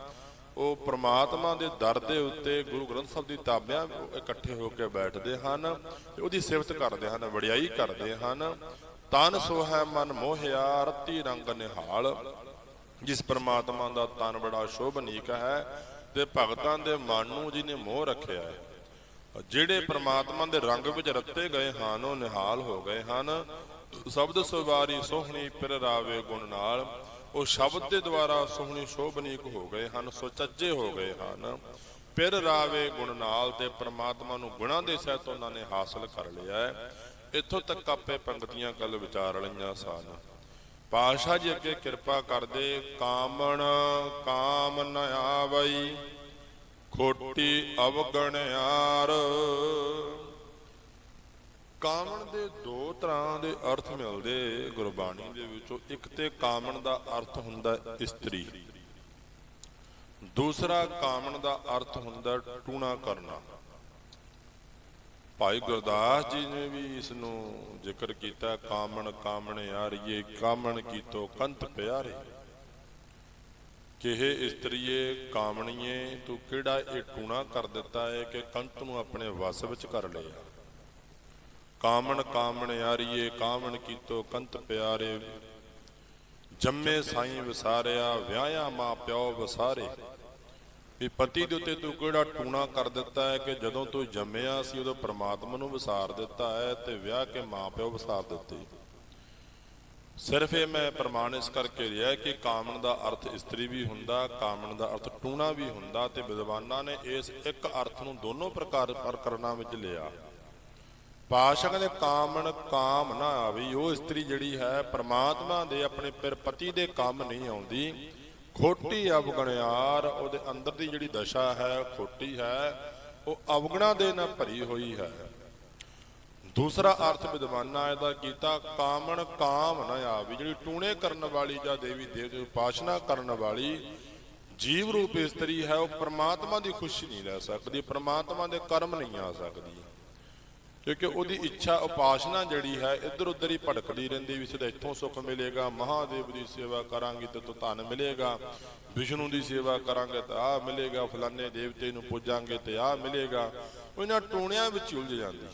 ਉਹ ਪ੍ਰਮਾਤਮਾ ਦੇ ਦਰ ਦੇ ਉੱਤੇ ਗੁਰੂ ਗ੍ਰੰਥ ਸਾਹਿਬ ਦੀ ਤਾਬਿਆਂ ਇਕੱਠੇ ਹੋ ਕੇ ਬੈਠਦੇ ਹਨ, ਤੇ ਉਹਦੀ ਸਿਫਤ ਕਰਦੇ ਹਨ, ਵਡਿਆਈ ਕਰਦੇ ਹਨ। ਤਨ ਸੋਹੈ ਮਨ ਮੋਹਿਆ, ਰਤੀ ਰੰਗ ਨਿਹਾਲ। ਜਿਸ ਪ੍ਰਮਾਤਮਾ ਦਾ ਤਨ ਬੜਾ ਸ਼ੋਭਨੀਕ ਹੈ ਤੇ ਭਗਤਾਂ ਦੇ ਮਨ ਨੂੰ ਜੀ ਨੇ ਮੋਹ ਰੱਖਿਆ ਹੈ, ਜਿਹੜੇ ਪ੍ਰਮਾਤਮਾ ਦੇ ਰੰਗ ਵਿੱਚ ਰੱਤੇ ਗਏ ਹਨ, ਉਹ ਨਿਹਾਲ ਹੋ ਗਏ ਹਨ। ਸ਼ਬਦ ਸਵਾਰੀ ਸੋਹਣੀ ਪਿਰ ਰਾਵੇ ਗੁਣ ਨਾਲ, ਉਹ ਸ਼ਬਦ ਦੇ ਦੁਆਰਾ ਸੋਹਣੀ ਸ਼ੋਭਨੀਕ ਹੋ ਗਏ ਹਨ, ਸੁਚੱਜੇ ਹੋ ਗਏ ਹਨ। ਪਿਰ ਰਾਵੇ ਗੁਣ ਨਾਲ ਤੇ ਪ੍ਰਮਾਤਮਾ ਨੂੰ ਗੁਣਾਂ ਦੇ ਸਹਿਤ ਉਹਨਾਂ ਨੇ ਹਾਸਲ ਕਰ ਲਿਆ ਹੈ। ਇੱਥੋਂ ਤੱਕ ਆਪੇ ਪੰਕਤੀਆਂ ਕੱਲ ਵਿਚਾਰ ਲਈਆਂ ਸਨ। ਪਾਸ਼ਾ ਜੀ ਅੱਗੇ ਕਿਰਪਾ ਕਰਦੇ, ਕਾਮਣ, ਕਾਮ ਨ ਆਵਈ, ਖੋਟੀ ਅਵਗਣਿਆਰ ਕਾਮਣ ਦੇ ਦੋ ਤਰ੍ਹਾਂ ਦੇ ਅਰਥ ਮਿਲਦੇ, ਗੁਰਬਾਣੀ ਦੇ ਵਿੱਚੋਂ ਇੱਕ ਤੇ ਕਾਮਣ ਦਾ ਅਰਥ ਹੁੰਦਾ ਇਸਤਰੀ। ਦੂਸਰਾ ਕਾਮਣ ਦਾ ਅਰਥ ਹੁੰਦਾ ਟੂਣਾ ਕਰਨਾ। ਭਾਈ ਗੁਰਦਾਸ ਜੀ ਨੇ ਵੀ ਇਸ ਨੂੰ ਜ਼ਿਕਰ ਕੀਤਾ, ਕਾਮਣ ਕਾਮਣੇ ਆਰੀਏ ਕਾਮਣ ਕੀਤੋ ਕੰਤ ਪਿਆਰੇ। ਕਿਹੇ ਇਸਤਰੀਏ, ਕਾਮਣੀਏ, ਤੂੰ ਕਿਹੜਾ ਇਹ ਟੂਣਾ ਕਰ ਦਿੱਤਾ ਹੈ ਕਿ ਕੰਤ ਨੂੰ ਆਪਣੇ ਵਸ ਵਿੱਚ ਕਰ ਲਿਆ? ਕਾਮਣ ਕਾਮਣ ਆਰੀਏ ਕਾਮਣ ਕੀਤੋ ਕੰਤ ਪਿਆਰੇ। ਜੰਮੇ ਸਾਈਂ ਵਿਸਾਰਿਆ, ਵਿਆਹਿਆ ਮਾਂ ਪਿਓ ਵਿਸਾਰੇ। ਵੀ ਪਤੀ ਦੇ ਉੱਤੇ ਤੂੰ ਕਿਹੜਾ ਟੂਣਾ ਕਰ ਦਿੱਤਾ ਹੈ ਕਿ ਜਦੋਂ ਤੂੰ ਜੰਮਿਆ ਸੀ ਉਦੋਂ ਪ੍ਰਮਾਤਮਾ ਨੂੰ ਵਿਸਾਰ ਦਿੱਤਾ ਹੈ ਤੇ ਵਿਆਹ ਕੇ ਮਾਂ ਪਿਓ ਵਿਸਾਰ ਦਿੱਤੇ। ਸਿਰਫ ਇਹ ਮੈਂ ਪ੍ਰਮਾਣ ਇਸ ਕਰਕੇ ਰਿਹਾ ਕਿ ਕਾਮਣ ਦਾ ਅਰਥ ਇਸਤਰੀ ਵੀ ਹੁੰਦਾ, ਕਾਮਣ ਦਾ ਅਰਥ ਟੂਣਾ ਵੀ ਹੁੰਦਾ ਤੇ ਵਿਦਵਾਨਾਂ ਨੇ ਇਸ ਇੱਕ ਅਰਥ ਨੂੰ ਦੋਨੋਂ ਪ੍ਰਕਾਰ ਪ੍ਰਕਰਨਾਂ ਵਿੱਚ ਲਿਆ। ਪਾਸ਼ਾ ਕਹਿੰਦੇ ਕਾਮਣ ਕਾਮ ਨਾ ਆਵੀ, ਉਹ ਇਸਤਰੀ ਜਿਹੜੀ ਹੈ, ਪ੍ਰਮਾਤਮਾ ਦੇ ਆਪਣੇ ਪਿਰ ਪਤੀ ਦੇ ਕੰਮ ਨਹੀਂ ਆਉਂਦੀ। ਖੋਟੀ ਅਵਗਣਿਆਰ ਉਹਦੇ ਅੰਦਰ ਦੀ ਜਿਹੜੀ ਦਸ਼ਾ ਹੈ ਖੋਟੀ ਹੈ, ਉਹ ਅਵਗਣਾ ਦੇ ਨਾਲ ਭਰੀ ਹੋਈ ਹੈ। ਦੂਸਰਾ ਅਰਥ ਵਿਦਵਾਨਾਂ ਇਹਦਾ ਕੀਤਾ, ਕਾਮਣ ਕਾਮ ਨਾ ਆਵੀ, ਜਿਹੜੀ ਟੂਣੇ ਕਰਨ ਵਾਲੀ ਜਾਂ ਦੇਵੀ ਦੇਵਤੇ ਦੀ ਉਪਾਸਨਾ ਕਰਨ ਵਾਲੀ ਜੀਵ ਰੂਪ ਇਸਤਰੀ ਹੈ, ਉਹ ਪ੍ਰਮਾਤਮਾ ਦੀ ਖੁਸ਼ੀ ਨਹੀਂ ਲੈ ਸਕਦੀ, ਪ੍ਰਮਾਤਮਾ ਦੇ ਕਰਮ ਨਹੀਂ ਆ ਸਕਦੀ। ਕਿਉਂਕਿ ਉਹਦੀ ਇੱਛਾ ਉਪਾਸਨਾ ਜਿਹੜੀ ਹੈ ਇੱਧਰ ਉੱਧਰ ਹੀ ਭਟਕਦੀ ਰਹਿੰਦੀ, ਵੀ ਸਿੱਧਾ ਇੱਥੋਂ ਸੁੱਖ ਮਿਲੇਗਾ, ਮਹਾਦੇਵ ਦੀ ਸੇਵਾ ਕਰਾਂਗੇ ਤੇ ਤੂੰ ਧਨ ਮਿਲੇਗਾ, ਵਿਸ਼ਨੂੰ ਦੀ ਸੇਵਾ ਕਰਾਂਗੇ ਤਾਂ ਆ ਮਿਲੇਗਾ, ਫਲਾਣੇ ਦੇਵਤੇ ਨੂੰ ਪੂਜਾਂਗੇ ਤੇ ਆ ਮਿਲੇਗਾ। ਉਹਨਾਂ ਟੂਣਿਆਂ ਵਿੱਚ ਉਲਝ ਜਾਂਦੀ।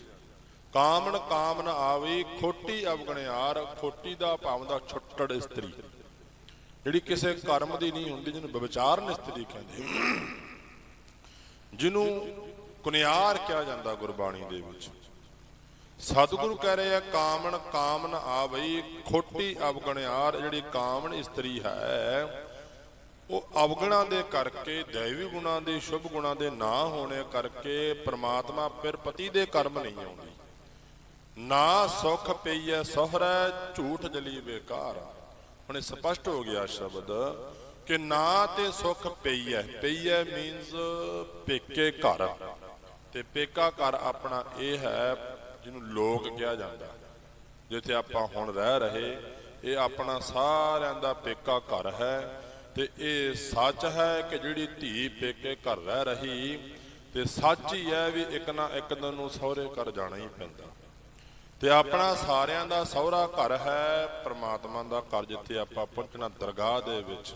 ਕਾਮਣ ਕਾਮਨ ਆਵੇ, ਖੋਟੀ ਅਵਗਣਿਆਰ, ਖੋਟੀ ਦਾ ਭਾਵ ਦਾ ਛੁੱਟੜ ਇਸਤਰੀ। ਜਿਹੜੀ ਕਿਸੇ ਕਰਮ ਦੀ ਨਹੀਂ ਹੁੰਦੀ, ਜਿਹਨੂੰ ਵਿਚਾਰਨ ਇਸਤਰੀ ਕਹਿੰਦੇ। ਜਿਹਨੂੰ ਕੁਨਿਆਰ ਕਿਹਾ ਜਾਂਦਾ ਗੁਰਬਾਣੀ ਦੇ ਵਿੱਚ। ਸਤਿਗੁਰੂ ਕਹਿ ਰਹੇ ਆ, ਕਾਮਣ, ਕਾਮਨ ਆ ਖੋਟੀ ਅਵਗਣਿਆਰ ਜਿਹੜੀ ਕਾਮਣ ਇਸਤਰੀ ਹੈ, ਉਹ ਅਵਗਣਾ ਦੇ ਕਰਕੇ, ਦੈਵੀ ਗੁਣਾਂ ਦੇ, ਸ਼ੁਭ ਗੁਣਾਂ ਦੇ ਨਾ ਹੋਣੇ ਕਰਕੇ ਪ੍ਰਮਾਤਮਾ ਫਿਰ ਪਤੀ ਦੇ ਕਰਮ ਨਹੀਂ ਆਉਂਦੀ। ਨਾ ਸੁਖ ਪਈਐ ਸੋਹਰੈ, ਝੂਠ ਜਲੀ ਬੇਕਾਰ। ਹੁਣ ਇਹ ਸਪਸ਼ਟ ਹੋ ਗਿਆ ਸ਼ਬਦ ਕਿ ਨਾ ਤੇ ਸੁਖ ਪਈਐ। ਪਈਐ ਮੀਨਸ ਪੇਕੇ ਘਰ। ਤੇ ਪੇਕਾ ਘਰ ਆਪਣਾ ਇਹ ਹੈ ਜਿਹਨੂੰ ਲੋਕ ਕਿਹਾ ਜਾਂਦਾ। ਜਿੱਥੇ ਆਪਾਂ ਹੁਣ ਰਹਿ ਰਹੇ, ਇਹ ਆਪਣਾ ਸਾਰਿਆਂ ਦਾ ਪੇਕਾ ਘਰ ਹੈ ਤੇ ਇਹ ਸੱਚ ਹੈ ਕਿ ਜਿਹੜੀ ਧੀ ਪੇਕੇ ਘਰ ਰਹਿ ਰਹੀ, ਤੇ ਸੱਚ ਹੀ ਹੈ ਵੀ ਇੱਕ ਨਾ ਇੱਕ ਦਿਨ ਨੂੰ ਸਹੁਰੇ ਘਰ ਜਾਣਾ ਹੀ ਪੈਂਦਾ। ਤੇ ਆਪਣਾ ਸਾਰਿਆਂ ਦਾ ਸਹੁਰਾ ਘਰ ਹੈ, ਪ੍ਰਮਾਤਮਾ ਦਾ ਘਰ ਜਿੱਥੇ ਆਪਾਂ ਪਹੁੰਚਣਾ ਦਰਗਾਹ ਦੇ ਵਿੱਚ।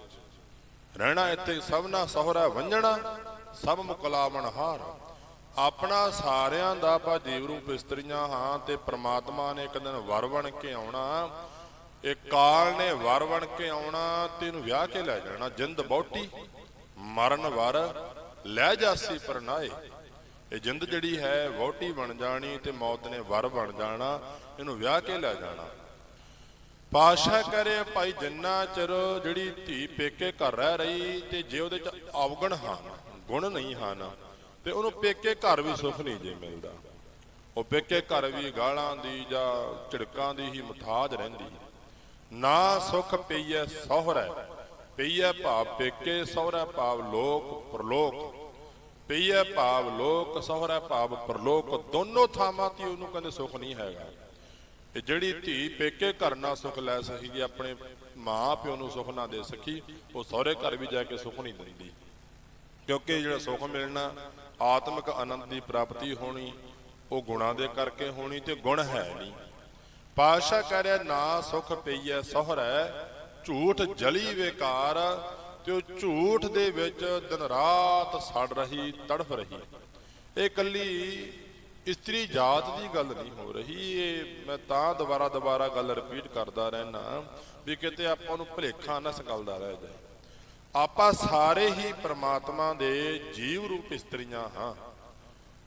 ਰਹਿਣਾ ਇੱਥੇ ਸਭਨਾ ਸਹੁਰਾ ਵੰਜਣਾ ਸਭ ਮੁਕਲਾਵਣ ਹਾਰ। ਆਪਣਾ ਸਾਰਿਆਂ ਦਾ ਆਪਾਂ ਜੀਵ ਰੂਪ ਇਸਤਰੀਆਂ ਹਾਂ ਤੇ ਪ੍ਰਮਾਤਮਾ ਨੇ ਇੱਕ ਦਿਨ ਵਰ ਬਣ ਕੇ ਆਉਣਾ। ਇਹ ਕਾਲ ਨੇ ਵਰ ਬਣ ਕੇ ਆਉਣਾ ਤੇ ਇਹਨੂੰ ਵਿਆਹ ਕੇ ਲੈ ਜਾਣਾ। ਜਿੰਦ ਬੌਟੀ ਮਰਨ ਵਰ, ਲੈ ਜਾਸੀ ਪਰਨਾਏ। ਇਹ ਜਿੰਦ ਜਿਹੜੀ ਹੈ ਵਹੁਟੀ ਬਣ ਜਾਣੀ ਤੇ ਮੌਤ ਨੇ ਵਰ ਬਣ ਜਾਣਾ, ਇਹਨੂੰ ਵਿਆਹ ਕੇ ਲੈ ਜਾਣਾ। ਪਾਸ਼ਾ ਕਰੇ ਭਾਈ ਜਿੰਨਾ ਚਿਰ ਜਿਹੜੀ ਧੀ ਪੇਕੇ ਘਰ ਰਹਿ ਰਹੀ ਤੇ ਜੇ ਉਹਦੇ ਚ ਅਵਗਣ ਹਨ ਗੁਣ ਨਹੀਂ ਹਨ ਤੇ ਉਹਨੂੰ ਪੇਕੇ ਘਰ ਵੀ ਸੁੱਖ ਨਹੀਂ ਜੇ ਮਿਲਦਾ। ਉਹ ਪੇਕੇ ਘਰ ਵੀ ਗਾਲਾਂ ਦੀ ਜਾਂ ਝਿੜਕਾਂ ਦੀ ਹੀ ਮੁਤਾਜ ਰਹਿੰਦੀ ਨਾ ਸੁਖ ਪਈਐ ਸਹੁਰੈ, ਪਈਐ ਭਾਵ ਪੇਕੇ ਸਹੁਰੇ, ਭਾਵ ਲੋਕ ਪ੍ਰਲੋਕ। ਪਈਐ ਭਾਵ ਲੋਕ ਸਹੁਰੈ, ਭਾਵ ਪ੍ਰਲੋਕ। ਦੋਨੋਂ ਥਾਵਾਂ ਤੇ ਉਹਨੂੰ ਕਹਿੰਦੇ ਸੁਖ ਨਹੀਂ ਹੈਗਾ। ਇਹ ਜਿਹੜੀ ਧੀ ਪੇਕੇ ਘਰ ਨਾਲ ਸੁਖ ਲੈ ਸਕੀ ਆਪਣੇ ਮਾਂ ਪਿਓ ਨੂੰ ਸੁਖ ਨਾ ਦੇ ਸਕੀ ਉਹ ਸਹੁਰੇ ਘਰ ਵੀ ਜਾ ਕੇ ਸੁਖ ਨਹੀਂ ਦਿੰਦੀ। ਕਿਉਂਕਿ ਜਿਹੜਾ ਸੁਖ ਮਿਲਣਾ ਆਤਮਿਕ ਆਨੰਦ ਦੀ ਪ੍ਰਾਪਤੀ ਹੋਣੀ, ਉਹ ਗੁਣਾਂ ਦੇ ਕਰਕੇ ਹੋਣੀ ਤੇ ਗੁਣ ਹੈ ਨਹੀਂ। ਪਾਸ਼ਾ ਕਹਿ ਰਿਹਾ, ਨਾ ਸੁਖ ਪਈਐ ਸਹੁਰੈ, ਝੂਠ ਜਲੀ ਵੇਕਾਰ, ਤੇ ਉਹ ਝੂਠ ਦੇ ਵਿੱਚ ਦਿਨ ਰਾਤ ਸੜ ਰਹੀ, ਤੜਫ ਰਹੀ। ਇਹ ਕੱਲੀ ਇਸਤਰੀ ਜਾਤ ਦੀ ਗੱਲ ਨਹੀਂ ਹੋ ਰਹੀ, ਇਹ ਮੈਂ ਤਾਂ ਦੁਬਾਰਾ ਦੁਬਾਰਾ ਗੱਲ ਰਿਪੀਟ ਕਰਦਾ ਰਹਿਣਾ ਵੀ ਕਿਤੇ ਆਪਾਂ ਨੂੰ ਭੁਲੇਖਾ ਨਾ ਇਸ ਗੱਲ ਦਾ ਰਹਿ ਜਾਏ। ਆਪਾਂ ਸਾਰੇ ਹੀ ਪ੍ਰਮਾਤਮਾ ਦੇ ਜੀਵ ਰੂਪ ਇਸਤਰੀਆਂ ਹਾਂ।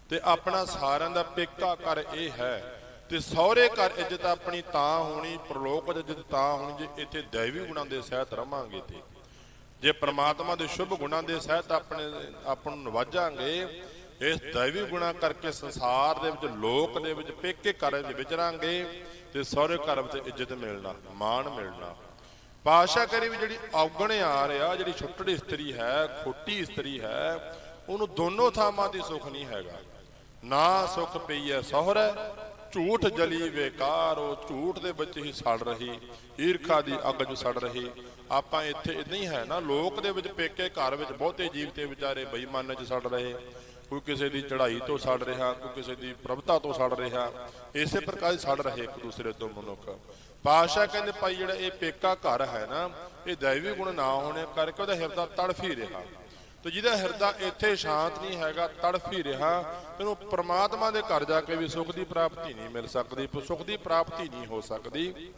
ਤੇ ਆਪਣਾ ਸਾਰਿਆਂ ਦਾ ਪੇਕਾ ਘਰ ਇਹ ਹੈ ਤੇ ਸਹੁਰੇ ਘਰ ਇੱਜ਼ਤ ਆਪਣੀ ਤਾਂ ਹੋਣੀ, ਪ੍ਰਲੋਕ ਇੱਜ਼ਤ ਤਾਂ ਹੋਣੀ, ਜੇ ਇੱਥੇ ਦੈਵੀ ਗੁਣਾਂ ਦੇ ਸਹਿਤ ਰਵਾਂਗੇ ਤੇ। ਜੇ ਪ੍ਰਮਾਤਮਾ ਦੇ ਸ਼ੁਭ ਗੁਣਾਂ ਦੇ ਸਹਿਤ ਆਪਣੇ, ਆਪ ਨੂੰ ਨਵਾਜਾਂਗੇ, ਇਸ ਦੈਵੀ ਗੁਣਾਂ ਕਰਕੇ ਸੰਸਾਰ ਦੇ ਵਿੱਚ, ਲੋਕ ਦੇ ਵਿੱਚ, ਪੇਕੇ ਘਰ ਵਿੱਚ ਵਿਚਰਾਂਗੇ ਤੇ ਸਹੁਰੇ ਘਰ ਵਿੱਚ ਇੱਜ਼ਤ ਮਿਲਣਾ, ਮਾਣ ਮਿਲਣਾ। ਪਾਸ਼ਾ ਕਰੀ ਵੀ ਜਿਹੜੀ ਔਗਣ ਆ ਰਿਹਾ ਜਿਹੜੀ ਛੁੱਟੜੀ ਇਸਤਰੀ ਹੈ, ਖੋਟੀ ਇਸਤਰੀ ਹੈ, ਉਹਨੂੰ ਦੋਨੋਂ ਥਾਵਾਂ ਦੀ ਸੁੱਖ ਨਹੀਂ ਹੈਗਾ। ਨਾ ਸੁੱਖ ਪਈ ਸਹੁਰੇ, ਝੂਠ ਜਲੀ ਵੇਕਾਰ ਉਹ ਝੂਠ ਦੇ ਵਿੱਚ ਹੀ ਸੜ ਰਹੀ, ਈਰਖਾ ਦੀ ਅੱਗ 'ਚ ਸੜ ਰਹੀ। ਆਪਾਂ ਇੱਥੇ ਇਦਾਂ ਹੀ ਹੈ ਨਾ, ਲੋਕ ਦੇ ਵਿੱਚ, ਪੇਕੇ ਘਰ ਵਿੱਚ ਬਹੁਤੇ ਜੀਵ ਤੇ ਵਿਚਾਰੇ ਬੇਈਮਾਨੇ 'ਚ ਸੜ ਰਹੇ। ਕੋਈ ਕਿਸੇ ਦੀ ਚੜ੍ਹਾਈ ਤੋਂ ਸੜ ਰਿਹਾ, ਕੋਈ ਕਿਸੇ ਦੀ ਪ੍ਰਭਤਾ ਤੋਂ ਸੜ ਰਿਹਾ। ਇਸੇ ਪ੍ਰਕਾਰ ਸੜ ਰਹੇ ਇੱਕ ਦੂਸਰੇ ਤੋਂ ਮਨੁੱਖ। ਪਾਸ਼ਾ ਕਹਿੰਦੇ ਭਾਈ ਜਿਹੜਾ ਇਹ ਪੇਕਾ ਘਰ ਹੈ ਨਾ, ਇਹ ਦੈਵੀ ਗੁਣ ਨਾ ਹੋਣੇ ਕਰਕੇ ਉਹਦਾ ਹਿਰਦਾ ਤੜਫ ਹੀ ਰਿਹਾ। ਤੇ ਜਿਹਦਾ ਹਿਰਦਾ ਇੱਥੇ ਸ਼ਾਂਤ ਨਹੀਂ ਹੈਗਾ, ਤੜਫ ਹੀ ਰਿਹਾ ਤੈਨੂੰ ਪ੍ਰਮਾਤਮਾ ਦੇ ਘਰ ਜਾ ਕੇ ਵੀ ਸੁੱਖ ਦੀ ਪ੍ਰਾਪਤੀ ਨਹੀਂ ਮਿਲ ਸਕਦੀ, ਸੁੱਖ ਦੀ ਪ੍ਰਾਪਤੀ ਨਹੀਂ ਹੋ ਸਕਦੀ।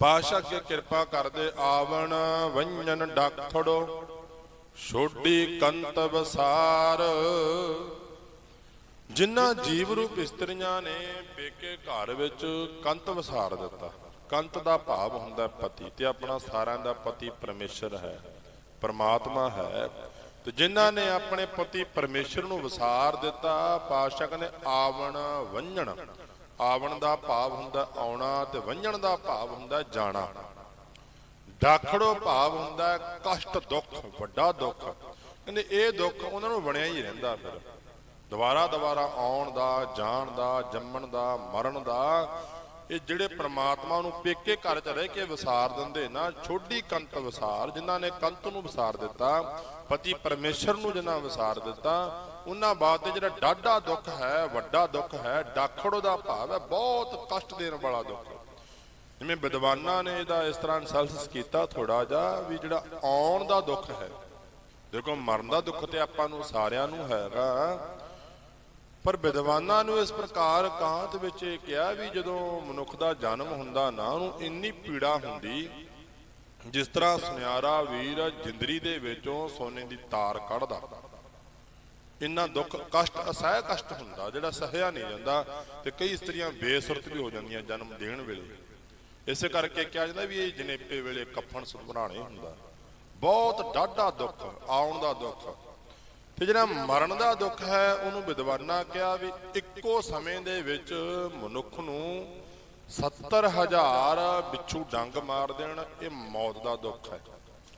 ਪਾਸ਼ਾ ਕੇ ਕਿਰਪਾ ਕਰਦੇ, ਆਵਣ ਵੰਜਨ ਡਾਖੜੋ ਛੋਡੀ ਕੰਤ ਵਸਾਰ ਜਿਨ੍ਹਾਂ ਜੀਵ ਰੂਪ ਇਸਤਰੀਆਂ ਨੇ ਪੇਕੇ ਘਰ ਵਿੱਚ ਕੰਤ ਵਸਾਰ ਦਿੱਤਾ। ਕੰਤ ਦਾ ਭਾਵ ਹੁੰਦਾ ਪਤੀ ਤੇ ਆਪਣਾ ਸਾਰਿਆਂ ਦਾ ਪਤੀ ਪਰਮੇਸ਼ਰ ਹੈ, ਪਰਮਾਤਮਾ ਹੈ। ਤੇ ਜਿਨ੍ਹਾਂ ਨੇ ਆਪਣੇ ਪਤੀ ਪਰਮੇਸ਼ਰ ਨੂੰ ਵਸਾਰ ਦਿੱਤਾ ਪਾਤਸ਼ਾਹ ਕਹਿੰਦੇ ਆਵਣ ਵੰਝਣ। ਆਵਣ ਦਾ ਭਾਵ ਹੁੰਦਾ ਆਉਣਾ ਤੇ ਵੰਝਣ ਦਾ ਭਾਵ ਹੁੰਦਾ ਜਾਣਾ। ਡਾਖੜੋ ਭਾਵ ਹੁੰਦਾ ਕਸ਼ਟ ਦੁੱਖ, ਵੱਡਾ ਦੁੱਖ। ਕਹਿੰਦੇ ਇਹ ਦੁੱਖ ਉਹਨਾਂ ਨੂੰ ਬਣਿਆ ਹੀ ਰਹਿੰਦਾ ਫਿਰ। ਦੁਬਾਰਾ ਦੁਬਾਰਾ ਆਉਣ ਦਾ, ਜਾਣ ਦਾ, ਜੰਮਣ ਦਾ, ਮਰਨ ਦਾ, ਇਹ ਜਿਹੜੇ ਪ੍ਰਮਾਤਮਾ ਨੂੰ ਪੇਕੇ ਘਰ ਚ ਰਹਿ ਕੇ ਵਿਸਾਰ ਦਿੰਦੇ ਨਾ, ਛੋਡੀ ਕੰਤ ਵਿਸਾਰ, ਜਿਨ੍ਹਾਂ ਨੇ ਕੰਤ ਨੂੰ ਵਿਸਾਰ ਦਿੱਤਾ, ਪਤੀ ਪਰਮੇਸ਼ਰ ਨੂੰ ਜਿਨ੍ਹਾਂ ਵਿਸਾਰ ਦਿੱਤਾ, ਉਹਨਾਂ ਬਾਤ ਤੇ ਜਿਹੜਾ ਡਾਢਾ ਦੁੱਖ ਹੈ, ਵੱਡਾ ਦੁੱਖ ਹੈ ਡਾਖੜੋ ਦਾ ਭਾਵ ਹੈ, ਬਹੁਤ ਕਸ਼ਟ ਦੇਣ ਵਾਲਾ ਦੁੱਖ। ਜਿਵੇਂ ਵਿਦਵਾਨਾਂ ਨੇ ਇਹਦਾ ਇਸ ਤਰ੍ਹਾਂ ਅਨਸਾਲਿਸਿਸ ਕੀਤਾ ਥੋੜਾ ਜਿਹਾ ਵੀ ਜਿਹੜਾ ਆਉਣ ਦਾ ਦੁੱਖ ਹੈ, ਦੇਖੋ ਮਰਨ ਦਾ ਦੁੱਖ ਤੇ ਆਪਾਂ ਨੂੰ ਸਾਰਿਆਂ ਨੂੰ ਹੈਗਾ ਪਰ ਵਿਦਵਾਨਾਂ ਨੂੰ ਇਸ ਪ੍ਰਕਾਰ ਕਾਂਤ ਵਿੱਚ ਇਹ ਕਿਹਾ ਵੀ ਜਦੋਂ ਮਨੁੱਖ ਦਾ ਜਨਮ ਹੁੰਦਾ ਨਾ, ਉਹਨੂੰ ਇੰਨੀ ਪੀੜਾ ਹੁੰਦੀ, ਜਿਸ ਤਰ੍ਹਾਂ ਸੁਨਿਆਰਾ ਵੀਰ ਜਿੰਦਰੀ ਦੇ ਵਿੱਚੋਂ ਸੋਨੇ ਦੀ ਤਾਰ ਕੱਢਦਾ। ਇੰਨਾ ਦੁੱਖ, ਕਸ਼ਟ, ਅਸਹਿ ਕਸ਼ਟ ਹੁੰਦਾ, ਜਿਹੜਾ ਸਹਿਆ ਨਹੀਂ ਜਾਂਦਾ ਤੇ ਕਈ ਇਸਤਰੀਆਂ ਬੇਸੁਰਤ ਵੀ ਹੋ ਜਾਂਦੀਆਂ ਜਨਮ ਦੇਣ ਵੇਲੇ। ਇਸੇ ਕਰਕੇ ਕਿਹਾ ਜਾਂਦਾ ਵੀ ਇਹ ਜਨੇਪੇ ਵੇਲੇ ਕਫਨ ਸੁਧਰਾਣੇ ਹੁੰਦਾ। ਬਹੁਤ ਡਾਢਾ ਦੁੱਖ, ਆਉਣ ਦਾ ਦੁੱਖ। ਤੇ ਜਿਹੜਾ ਮਰਨ ਦਾ ਦੁੱਖ ਹੈ, ਉਹਨੂੰ ਵਿਦਵਾਨਾਂ ਕਿਹਾ ਵੀ ਇੱਕੋ ਸਮੇਂ ਦੇ ਵਿੱਚ ਮਨੁੱਖ ਨੂੰ 70000 ਬਿੱਛੂ ਡੰਗ ਮਾਰ ਦੇਣ, ਇਹ ਮੌਤ ਦਾ ਦੁੱਖ ਹੈ।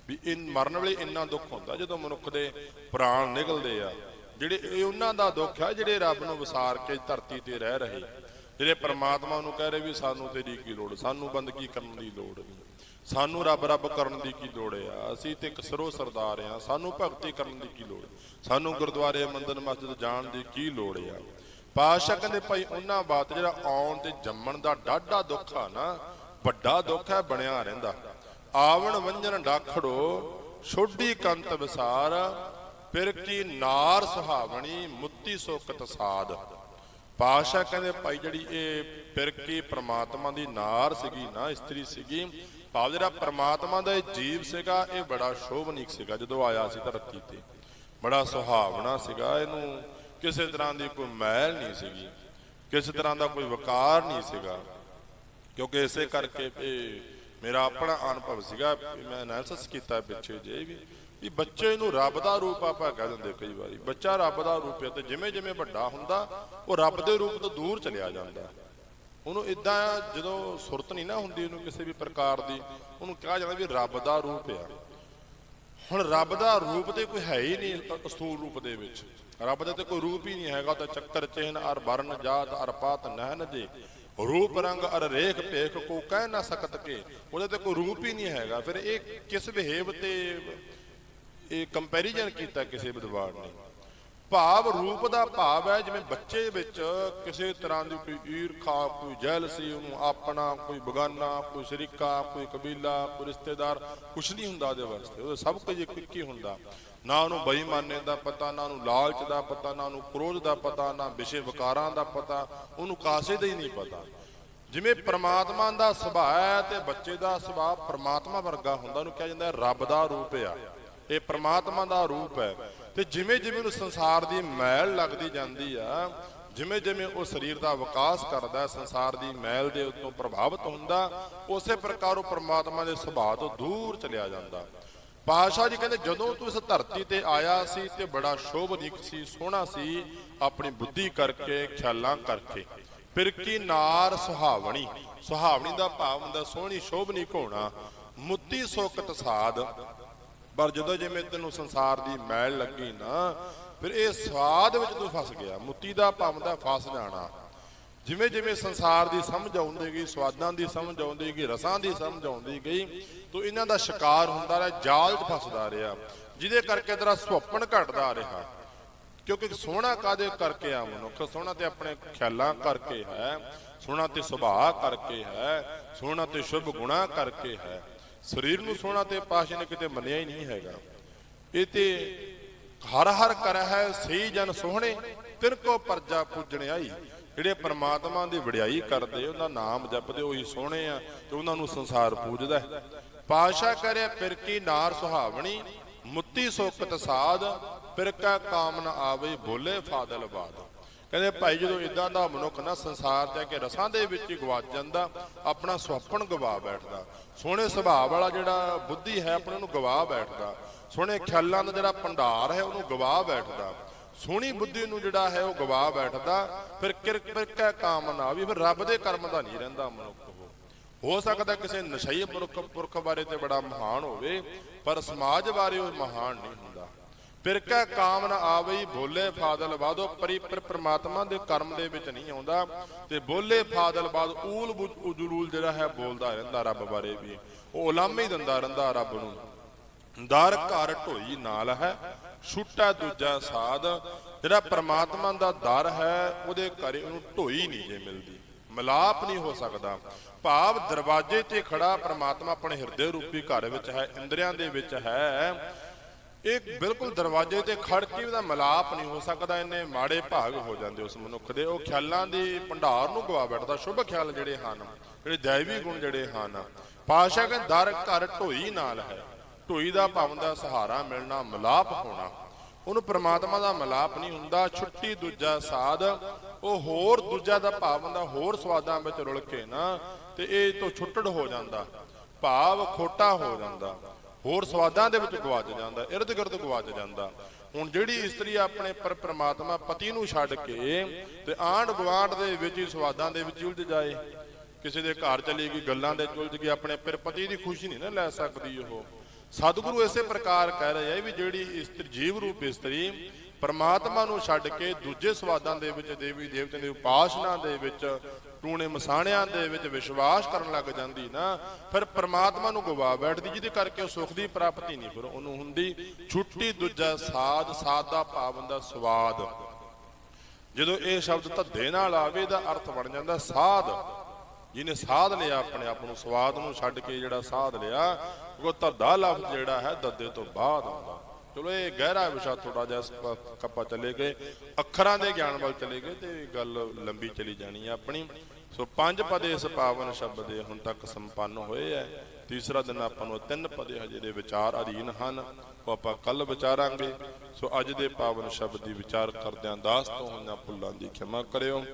ਵੀ ਇਹ ਮਰਨ ਵੇਲੇ ਇੰਨਾ ਦੁੱਖ ਹੁੰਦਾ, ਜਦੋਂ ਮਨੁੱਖ ਦੇ ਪ੍ਰਾਣ ਨਿਕਲਦੇ ਆ। ਜਿਹੜੇ ਇਹ ਉਹਨਾਂ ਦਾ ਦੁੱਖ ਹੈ ਜਿਹੜੇ ਰੱਬ ਨੂੰ ਵਿਸਾਰ ਕੇ ਧਰਤੀ ਤੇ ਰਹਿ ਰਹੇ। ਜਿਹੜੇ ਪਰਮਾਤਮਾ ਨੂੰ ਕਹਿ ਰਹੇ ਵੀ ਸਾਨੂੰ ਤੇਰੀ ਕੀ ਲੋੜ, ਸਾਨੂੰ ਬੰਦਗੀ ਕਰਨ ਦੀ ਲੋੜ ਨਹੀਂ। ਸਾਨੂੰ ਰੱਬ ਰੱਬ ਕਰਨ ਦੀ ਕੀ ਲੋੜ ਆ? ਅਸੀਂ ਤੇ ਇੱਕ ਸਰਦਾਰ ਆ। ਸਾਨੂੰ ਭਗਤੀ ਕਰਨ ਦੀ ਕੀ ਲੋੜ? ਸਾਨੂੰ ਗੁਰਦੁਆਰੇ, ਮੰਦਰ, ਮਸਜਿਦ ਜਾਣ ਦੀ ਕੀ ਲੋੜ ਆ? ਪਾਸ਼ਾ ਕਹਿੰਦੇ ਭਾਈ ਉਹਨਾਂ ਬਾਤ ਜਿਹੜਾ ਆਉਣ ਤੇ ਜੰਮਣ ਦਾ ਡਾਢਾ ਦੁੱਖ ਆ ਨਾ, ਵੱਡਾ ਦੁੱਖ ਹੈ, ਬਣਿਆ ਰਹਿੰਦਾ। ਆਵਣ ਵੰਜਨ ਡਾਖੜੋ ਛੋਡੀ ਕੰਤ ਵਿਸਾਰ, ਫਿਰ ਕੀ ਨਾਰ ਸੁਹਾਵਣੀ, ਮੁੱਤੀ ਸੋਕਤ ਸਾਧ। ਪਾਸ਼ਾ ਕਹਿੰਦੇ ਭਾਈ ਜਿਹੜੀ ਇਹ ਪਿਰਕੀ ਪ੍ਰਮਾਤਮਾ ਦੀ ਨਾਰ ਸੀਗੀ ਨਾ, ਇਸਤਰੀ ਸੀਗੀ ਭਾਵ ਜਿਹੜਾ ਪਰਮਾਤਮਾ ਦਾ ਇਹ ਜੀਵ ਸੀਗਾ, ਇਹ ਬੜਾ ਸ਼ੋਭਨੀਕ ਸੀਗਾ, ਜਦੋਂ ਆਇਆ ਸੀ ਧਰਤੀ ਤੇ। ਬੜਾ ਸੁਹਾਵਣਾ ਸੀਗਾ, ਇਹਨੂੰ ਕਿਸੇ ਤਰ੍ਹਾਂ ਦੀ ਕੋਈ ਮੈਲ ਨਹੀਂ ਸੀਗੀ, ਕਿਸੇ ਤਰ੍ਹਾਂ ਦਾ ਕੋਈ ਵਕਾਰ ਨਹੀਂ ਸੀਗਾ। ਕਿਉਂਕਿ ਇਸੇ ਕਰਕੇ ਇਹ ਮੇਰਾ ਆਪਣਾ ਅਨੁਭਵ ਸੀਗਾ ਮੈਂ ਐਨਾਲਿਸਿਸ ਕੀਤਾ ਪਿੱਛੇ ਜੇ ਵੀ ਵੀ ਬੱਚੇ ਨੂੰ ਰੱਬ ਦਾ ਰੂਪ ਆਪਾਂ ਕਹਿ ਦਿੰਦੇ ਕਈ ਵਾਰੀ। ਬੱਚਾ ਰੱਬ ਦਾ ਰੂਪ ਹੈ ਤੇ ਜਿਵੇਂ ਜਿਵੇਂ ਵੱਡਾ ਹੁੰਦਾ, ਉਹ ਰੱਬ ਦੇ ਰੂਪ ਤੋਂ ਦੂਰ ਚਲਿਆ ਜਾਂਦਾ। ਉਹਨੂੰ ਇਦਾਂ ਜਦੋਂ ਸੁਰਤ ਨਹੀਂ ਨਾ ਹੁੰਦੀ ਉਹਨੂੰ ਕਿਸੇ ਵੀ ਪ੍ਰਕਾਰ ਦੀ, ਉਹਨੂੰ ਕਿਹਾ ਜਾਂਦਾ ਵੀ ਰੱਬ ਦਾ ਰੂਪ ਆ। ਹੁਣ ਰੱਬ ਦਾ ਰੂਪ ਤੇ ਕੋਈ ਹੈ ਹੀ ਨਹੀਂ ਅਸਤੂਲ ਰੂਪ ਦੇ ਵਿੱਚ। ਰੱਬ ਦਾ ਤੇ ਕੋਈ ਰੂਪ ਹੀ ਨਹੀਂ ਹੈਗਾ ਤਾਂ ਚੱਕਰ, ਚਿਹਨ, ਅਰ ਵਰਨ ਜਾਤ, ਅਰ ਪਾਤ, ਨਹਿਨ ਜੇ ਰੂਪ, ਰੰਗ, ਅਰ ਰੇਖ, ਭੇਖ, ਕੋ ਕਹਿ ਨਾ ਸਕਤ ਕੇ, ਉਹਦੇ ਤੇ ਕੋਈ ਰੂਪ ਹੀ ਨਹੀਂ ਹੈਗਾ। ਫਿਰ ਇਹ ਕਿਸ ਬਿਹੇਵ ਤੇ ਇਹ ਕੰਪੈਰੀਜ਼ਨ ਕੀਤਾ ਕਿਸੇ ਵਿਦਵਾਨ ਨੇ? ਭਾਵ ਰੂਪ ਦਾ ਭਾਵ ਹੈ, ਜਿਵੇਂ ਬੱਚੇ ਵਿੱਚ ਕਿਸੇ ਤਰ੍ਹਾਂ ਦੀ ਕੋਈ ਈਰਖਾ, ਕੋਈ ਜੈਲਸੀ, ਉਹਨੂੰ ਆਪਣਾ ਕੋਈ ਬਗਾਨਾ, ਕੋਈ ਸ਼ਰੀਕਾ, ਕੋਈ ਕਬੀਲਾ, ਕੋਈ ਰਿਸ਼ਤੇਦਾਰ, ਕੁਛ ਨਹੀਂ ਹੁੰਦਾ ਉਹਦੇ ਵਾਸਤੇ। ਉਹ ਸਭ ਕੁਝ ਇੱਕ ਇੱਕ ਹੀ ਹੁੰਦਾ। ਨਾ ਉਹਨੂੰ ਬੇਈਮਾਨੇ ਦਾ ਪਤਾ, ਨਾ ਉਹਨੂੰ ਲਾਲਚ ਦਾ ਪਤਾ, ਨਾ ਉਹਨੂੰ ਕ੍ਰੋਧ ਦਾ ਪਤਾ, ਨਾ ਵਿਸ਼ੇ ਵਿਕਾਰਾਂ ਦਾ ਪਤਾ, ਉਹਨੂੰ ਕਾਸੇ ਦਾ ਹੀ ਨਹੀਂ ਪਤਾ। ਜਿਵੇਂ ਪ੍ਰਮਾਤਮਾ ਦਾ ਸੁਭਾਅ ਹੈ ਤੇ ਬੱਚੇ ਦਾ ਸੁਭਾਅ ਪ੍ਰਮਾਤਮਾ ਵਰਗਾ ਹੁੰਦਾ, ਉਹਨੂੰ ਕਿਹਾ ਜਾਂਦਾ ਰੱਬ ਦਾ ਰੂਪ ਆ। ਇਹ ਪ੍ਰਮਾਤਮਾ ਦਾ ਰੂਪ ਹੈ। ਤੇ ਜਿਵੇਂ ਜਿਵੇਂ ਉਹਨੂੰ ਸੰਸਾਰ ਦੀ ਮੈਲ ਲੱਗਦੀ ਜਾਂਦੀ ਆ, ਜਿਵੇਂ ਜਿਵੇਂ ਉਹ ਸਰੀਰ ਦਾ ਵਿਕਾਸ ਕਰਦਾ, ਸੰਸਾਰ ਦੀ ਮੈਲ ਦੇ ਉੱਤੋਂ ਪ੍ਰਭਾਵਿਤ ਹੁੰਦਾ, ਉਸੇ ਪ੍ਰਕਾਰ ਉਹ ਪ੍ਰਮਾਤਮਾ ਦੇ ਸੁਭਾਅ ਤੋਂ ਦੂਰ ਚਲਿਆ ਜਾਂਦਾ। ਪਾਸ਼ਾ ਜੀ ਕਹਿੰਦੇ, ਜਦੋਂ ਤੂੰ ਇਸ ਧਰਤੀ ਤੇ ਆਇਆ ਸੀ ਤੇ ਬੜਾ ਸ਼ੋਭਨੀਕ ਸੀ, ਸੋਹਣਾ ਸੀ, ਆਪਣੀ ਬੁੱਧੀ ਕਰਕੇ, ਖਿਆਲਾਂ ਕਰਕੇ। ਫਿਰ ਕੀ ਨਾਰ ਸੁਹਾਵਣੀ ਸੁਹਾਵਣੀ ਦਾ ਭਾਵ ਹੁੰਦਾ, ਸੋਹਣੀ ਸ਼ੋਭਨੀਕ ਹੋਣਾ ਮੁੱਤੀ ਸੁਕਤ ਸਾਧ ਪਰ ਜਦੋਂ ਜਿਵੇਂ ਤੈਨੂੰ ਸੰਸਾਰ ਦੀ ਮੈਲ ਲੱਗੀ ਨਾ, ਫਿਰ ਇਹ ਸਵਾਦ ਵਿੱਚ ਤੂੰ ਫਸ ਗਿਆ। ਮੁੱਤੀ ਦਾ ਭਾਵ ਦਾ ਫਸ ਜਾਣਾ। ਜਿਵੇਂ ਜਿਵੇਂ ਸੰਸਾਰ ਦੀ ਸਮਝ ਆਉਂਦੀ ਗਈ, ਸਵਾਦਾਂ ਦੀ ਸਮਝ ਆਉਂਦੀ ਗਈ, ਰਸਾਂ ਦੀ ਸਮਝ ਆਉਂਦੀ ਗਈ, ਤੂੰ ਇਹਨਾਂ ਦਾ ਸ਼ਿਕਾਰ ਹੁੰਦਾ ਰਿਹਾ, ਜਾਲ 'ਚ ਫਸਦਾ ਰਿਹਾ, ਜਿਹਦੇ ਕਰਕੇ ਤੇਰਾ ਸੁਪਨ ਘਟਦਾ ਰਿਹਾ। ਕਿਉਂਕਿ ਸੋਹਣਾ ਕਾਦੇ ਕਰਕੇ ਆ ਮਨੁੱਖ? ਸੋਹਣਾ ਤੇ ਆਪਣੇ ਖਿਆਲਾਂ ਕਰਕੇ ਹੈ, ਸੋਹਣਾ ਤੇ ਸੁਭਾਅ ਕਰਕੇ ਹੈ, ਸੋਹਣਾ ਤੇ ਸ਼ੁਭ ਗੁਣਾ ਕਰਕੇ ਹੈ। ਸਰੀਰ ਨੂੰ ਸੋਹਣਾ ਤੇ ਪਾਸ਼ਾ ਨੇ ਕਿਤੇ ਮੰਨਿਆ ਹੀ ਨਹੀਂ ਹੈਗਾ। ਇਹ ਤੇ ਹਰ ਹਰ ਕਰ ਹੈ, ਸਹੀ ਜਨ ਸੋਹਣੇ, ਤਿਨ ਕੋ ਪਰਜਾ ਪੂਜਣ ਆਈ ਜਿਹੜੇ ਪਰਮਾਤਮਾ ਦੀ ਵਡਿਆਈ ਕਰਦੇ ਉਹਦਾ ਨਾਮ ਜਪਦੇ, ਉਹੀ ਸੋਹਣੇ ਆ ਤੇ ਉਹਨਾਂ ਨੂੰ ਸੰਸਾਰ ਪੂਜਦਾ ਹੈ। ਪਾਸ਼ਾ ਕਰੇ ਫਿਰ ਕੀ ਨਾਰ ਸੁਹਾਵਣੀ, ਮੁੱਤੀ ਸੁਕਤ ਸਾਧ ਫਿਰ ਕਾ ਕਾਮ ਨ ਆਵੇ ਬੋਲੇ ਫਾਦਲ ਬਾਦ। ਕਹਿੰਦੇ ਭਾਈ ਜਦੋਂ ਇਦਾਂ ਦਾ ਮਨੁੱਖ ਨਾ ਸੰਸਾਰ ਤੇ ਕੇ ਰਸਾਂ ਦੇ ਵਿੱਚ ਹੀ ਗਵਾਚ ਜਾਂਦਾ, ਆਪਣਾ ਸੁਪਨ ਗਵਾ ਬੈਠਦਾ। ਸੋਹਣੇ ਸੁਭਾਅ ਵਾਲਾ ਜਿਹੜਾ ਬੁੱਧੀ ਹੈ, ਆਪਣੇ ਨੂੰ ਗਵਾ ਬੈਠਦਾ। ਸੋਹਣੇ ਖਿਆਲਾਂ ਦਾ ਜਿਹੜਾ ਭੰਡਾਰ ਹੈ, ਉਹਨੂੰ ਗਵਾ ਬੈਠਦਾ। ਸੋਹਣੀ ਬੁੱਧੀ ਨੂੰ ਜਿਹੜਾ ਹੈ, ਉਹ ਗਵਾ ਬੈਠਦਾ। ਫਿਰ ਕਿਰ ਕਿਰਕਾ ਕਾਮਨਾ ਵੀ, ਫਿਰ ਰੱਬ ਦੇ ਕਰਮ ਦਾ ਨਹੀਂ ਰਹਿੰਦਾ ਮਨੁੱਖ ਉਹ। ਹੋ ਸਕਦਾ ਕਿਸੇ ਨਸ਼ਈ ਪੁਰਖ ਪੁਰਖ ਬਾਰੇ ਤੇ ਬੜਾ ਮਹਾਨ ਹੋਵੇ, ਪਰ ਸਮਾਜ ਬਾਰੇ ਉਹ ਮਹਾਨ ਨਹੀਂ ਹੁੰਦਾ। ਫਿਰ ਕਾਮ ਨਾ ਆਵਈ ਬੋਲੇ ਫਾਦਲ ਬਾਦੋ ਪਰੀ ਪ੍ਰਮਾਤਮਾ ਦੇ ਕਰਮ ਦੇ ਵਿੱਚ ਨਹੀਂ ਆਉਂਦਾ। ਤੇ ਬੋਲੇ ਫਾਦਲ ਬਾਦ ਊਲ ਉਜਲੂਲ ਜਿਹੜਾ ਹੈ, ਬੋਲਦਾ ਰਹਿੰਦਾ ਰੱਬ ਬਾਰੇ ਵੀ। ਉਹ ਉਲਾਮੇ ਹੀ ਦਿੰਦਾ ਰਹਿੰਦਾ ਰੱਬ ਨੂੰ। ਦਰ ਘਰ ਢੋਈ ਨਾਲ ਹੈ, ਛੁੱਟਾ ਦੂਜਾ ਸਾਧ। ਜਿਹੜਾ ਪ੍ਰਮਾਤਮਾ ਦਾ ਦਰ ਹੈ, ਉਹਦੇ ਘਰੇ ਉਹਨੂੰ ਢੋਈ ਨਹੀਂ ਜੇ ਮਿਲਦੀ। ਮਿਲਾਪ ਨਹੀਂ ਹੋ ਸਕਦਾ। ਭਾਵ ਦਰਵਾਜ਼ੇ ਤੇ ਖੜਾ ਪ੍ਰਮਾਤਮਾ ਆਪਣੇ ਹਿਰਦੇ ਰੂਪੀ ਘਰ ਵਿੱਚ ਹੈ, ਇੰਦਰੀਆਂ ਦੇ ਵਿੱਚ ਹੈ। ਇਹ ਬਿਲਕੁਲ ਦਰਵਾਜ਼ੇ ਤੇ ਖੜ ਕੇ ਉਹਦਾ ਮਿਲਾਪ ਨਹੀਂ ਹੋ ਸਕਦਾ, ਇੰਨੇ ਮਾੜੇ ਭਾਗ ਹੋ ਜਾਂਦੇ ਉਸ ਮਨੁੱਖ ਦੇ। ਉਹ ਖਿਆਲਾਂ ਦੀ ਭੰਡਾਰ ਨੂੰ ਗਵਾ ਬੈਠਦਾ, ਸ਼ੁਭ ਖਿਆਲ ਜਿਹੜੇ ਹਨ, ਜਿਹੜੇ ਦੈਵੀ ਗੁਣ ਜਿਹੜੇ ਹਨ। ਪਾਸ਼ਾ ਕਹਿੰਦੇ, ਦਰ ਘਰ ਢੋਈ ਨਾਲ ਹੈ, ਢੋਈ ਦਾ ਭਾਵ ਦਾ ਸਹਾਰਾ ਮਿਲਣਾ, ਮਿਲਾਪ ਹੋਣਾ। ਉਹਨੂੰ ਪ੍ਰਮਾਤਮਾ ਦਾ ਮਿਲਾਪ ਨਹੀਂ ਹੁੰਦਾ, ਛੁੱਟੀ ਦੂਜਾ ਸਾਧ, ਉਹ ਹੋਰ ਦੂਜਾ ਦਾ ਭਾਵ ਦਾ ਹੋਰ ਸਵਾਦਾਂ ਵਿੱਚ ਰੁਲ ਕੇ ਨਾ, ਤੇ ਇਹ ਤੋਂ ਛੁੱਟੜ ਹੋ ਜਾਂਦਾ, ਭਾਵ ਖੋਟਾ ਹੋ ਜਾਂਦਾ। ਹੋਰ ਸਵਾਦਾਂ ਦੇ ਵਿੱਚ ਗਵਾਚ ਜਾਂਦਾ, ਇਰਦ ਗਿਰਦ ਗਵਾਚ ਜਾਂਦਾ। ਹੁਣ ਜਿਹੜੀ ਇਸਤਰੀ ਆਪਣੇ ਪਰ ਪ੍ਰਮਾਤਮਾ ਪਤੀ ਨੂੰ ਛੱਡ ਕੇ ਤੇ ਆਂਢ ਗੁਆਂਢ ਦੇ ਵਿੱਚ ਹੀ ਸਵਾਦਾਂ ਦੇ ਵਿੱਚ ਉਲਝ ਜਾਏ, ਕਿਸੇ ਦੇ ਘਰ ਚਲੀ ਗਈ, ਗੱਲਾਂ ਦੇ ਉਲਝ ਗਈ, ਆਪਣੇ ਪਰ ਪਤੀ ਦੀ ਖੁਸ਼ੀ ਨਹੀਂ ਨਾ ਲੈ ਸਕਦੀ ਉਹ। ਸਤਿਗੁਰੂ ਇਸੇ ਪ੍ਰਕਾਰ ਕਹਿ ਰਹੇ ਹੈ ਵੀ ਜਿਹੜੀ ਇਸਤਰੀ ਜੀਵ ਰੂਪ ਇਸਤਰੀ ਪਰਮਾਤਮਾ ਨੂੰ ਛੱਡ ਕੇ ਦੂਜੇ ਸਵਾਦਾਂ ਦੇ ਵਿੱਚ ਦੇਵੀ ਦੇਵਤਿਆਂ ਦੀ ਉਪਾਸਨਾ ਦੇ ਵਿੱਚ ਟੂਣੇ ਮਸਾਣਿਆਂ ਦੇ ਵਿੱਚ ਵਿਸ਼ਵਾਸ ਕਰਨ ਲੱਗ ਜਾਂਦੀ ਨਾ, ਫਿਰ ਪ੍ਰਮਾਤਮਾ ਨੂੰ ਗਵਾ ਬੈਠਦੀ, ਜਿਹਦੇ ਕਰਕੇ ਉਹ ਸੁਖ ਦੀ ਪ੍ਰਾਪਤੀ ਨਹੀਂ, ਫਿਰ ਉਹਨੂੰ ਹੁੰਦੀ ਛੁੱਟੀ, ਦੂਜਾ ਸਾਧ ਸਾਧ ਦਾ ਭਾਵ ਹੁੰਦਾ ਸਵਾਦ। ਜਦੋਂ ਇਹ ਸ਼ਬਦ ਧੱਦੇ ਨਾਲ ਆਵੇ ਦਾ ਅਰਥ ਬਣ ਜਾਂਦਾ ਸਾਧ। ਜਿਹਨੇ ਸਾਧ ਲਿਆ, ਆਪਣੇ ਆਪ ਨੂੰ ਸਵਾਦ ਨੂੰ ਛੱਡ ਕੇ ਜਿਹੜਾ ਸਾਧ ਲਿਆ, ਉਹ ਧੱਦਾ ਲਫ਼ਜ਼ ਜਿਹੜਾ ਹੈ, ਦੱਦੇ ਤੋਂ ਬਾਅਦ ਆਉਂਦਾ। ਚਲੋ, ਇਹ ਗਹਿਰਾ ਵਿਸ਼ਾ ਥੋੜਾ ਜਿਹਾ ਇਸ ਕੱਪਾ ਚਲੇ ਗਏ। ਅੱਖਰਾਂ ਦੇ ਗਿਆਨ ਵੱਲ ਚਲੇ ਗਏ, ਤੇ ਗੱਲ ਲੰਬੀ ਚਲੀ ਜਾਣੀ ਹੈ ਆਪਣੀ। ਸੋ ਪੰਜ ਪਦੇ ਇਸ ਪਾਵਨ ਸ਼ਬਦ ਦੇ ਹੁਣ ਤੱਕ ਸੰਪੰਨ ਹੋਏ ਐ। ਤੀਸਰਾ ਦਿਨ ਆਪਾਂ ਨੂੰ ਤਿੰਨ ਪਦੇ ਹਜੇ ਦੇ ਵਿਚਾਰ ਅਧੀਨ ਹਨ। ਉਹ ਆਪਾਂ ਕੱਲ ਵਿਚਾਰਾਂਗੇ। ਸੋ ਅੱਜ ਦੇ ਪਾਵਨ ਸ਼ਬਦ ਦੀ ਵਿਚਾਰ ਕਰਦਿਆਂ ਦਾਸ ਤੋਂ ਹੋਈਆਂ ਭੁੱਲਾਂ ਦੀ ਖਿਮਾ ਕਰਿਓ।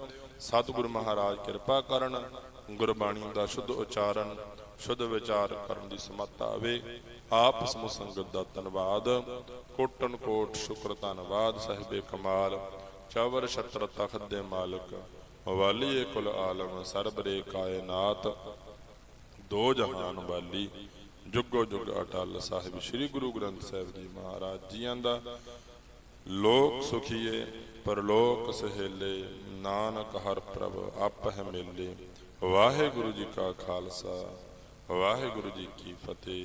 ਸਤਿਗੁਰ ਮਹਾਰਾਜ ਕਿਰਪਾ ਕਰਨ, ਗੁਰਬਾਣੀ ਦਾ ਸ਼ੁੱਧ ਉਚਾਰਨ, ਸ਼ੁੱਧ ਵਿਚਾਰ ਕਰਨ ਦੀ ਸਮੱਤ ਆਵੇ। ਆਪ ਸਮੂਹ ਸੰਗਤ ਦਾ ਧੰਨਵਾਦ। ਕੋਟਨ ਕੋਟ ਸ਼ੁਕਰ ਧੰਨਵਾਦ, ਸਾਹਿਬੇ ਕਮਾਲ। ਚਵਰ ਛਤਰ ਤਖਤ ਦੇ ਮਾਲਕ। ਵਾਲੀਏ ਕੁਲ ਆਲਮ ਸਰਬ ਰੇ ਕਾਇਨਾਤ। ਦੋ ਜਹਾਨ ਵਾਲੀ ਜੁਗੋ ਜੁਗ ਅਟਲ ਸਾਹਿਬ। ਸ੍ਰੀ ਗੁਰੂ ਗ੍ਰੰਥ ਸਾਹਿਬ ਜੀ ਮਹਾਰਾਜ ਜੀਆਂ ਦਾ ਲੋਕ ਸੁਖੀਏ ਪਰਲੋਕ ਸਹੇਲੇ, ਨਾਨਕ ਹਰ ਪ੍ਰਭ ਆਪਹਿ ਮੇਲੇ। ਵਾਹਿਗੁਰੂ ਜੀ ਕਾ ਖਾਲਸਾ, ਵਾਹਿਗੁਰੂ ਜੀ ਕੀ ਫਤਿਹ।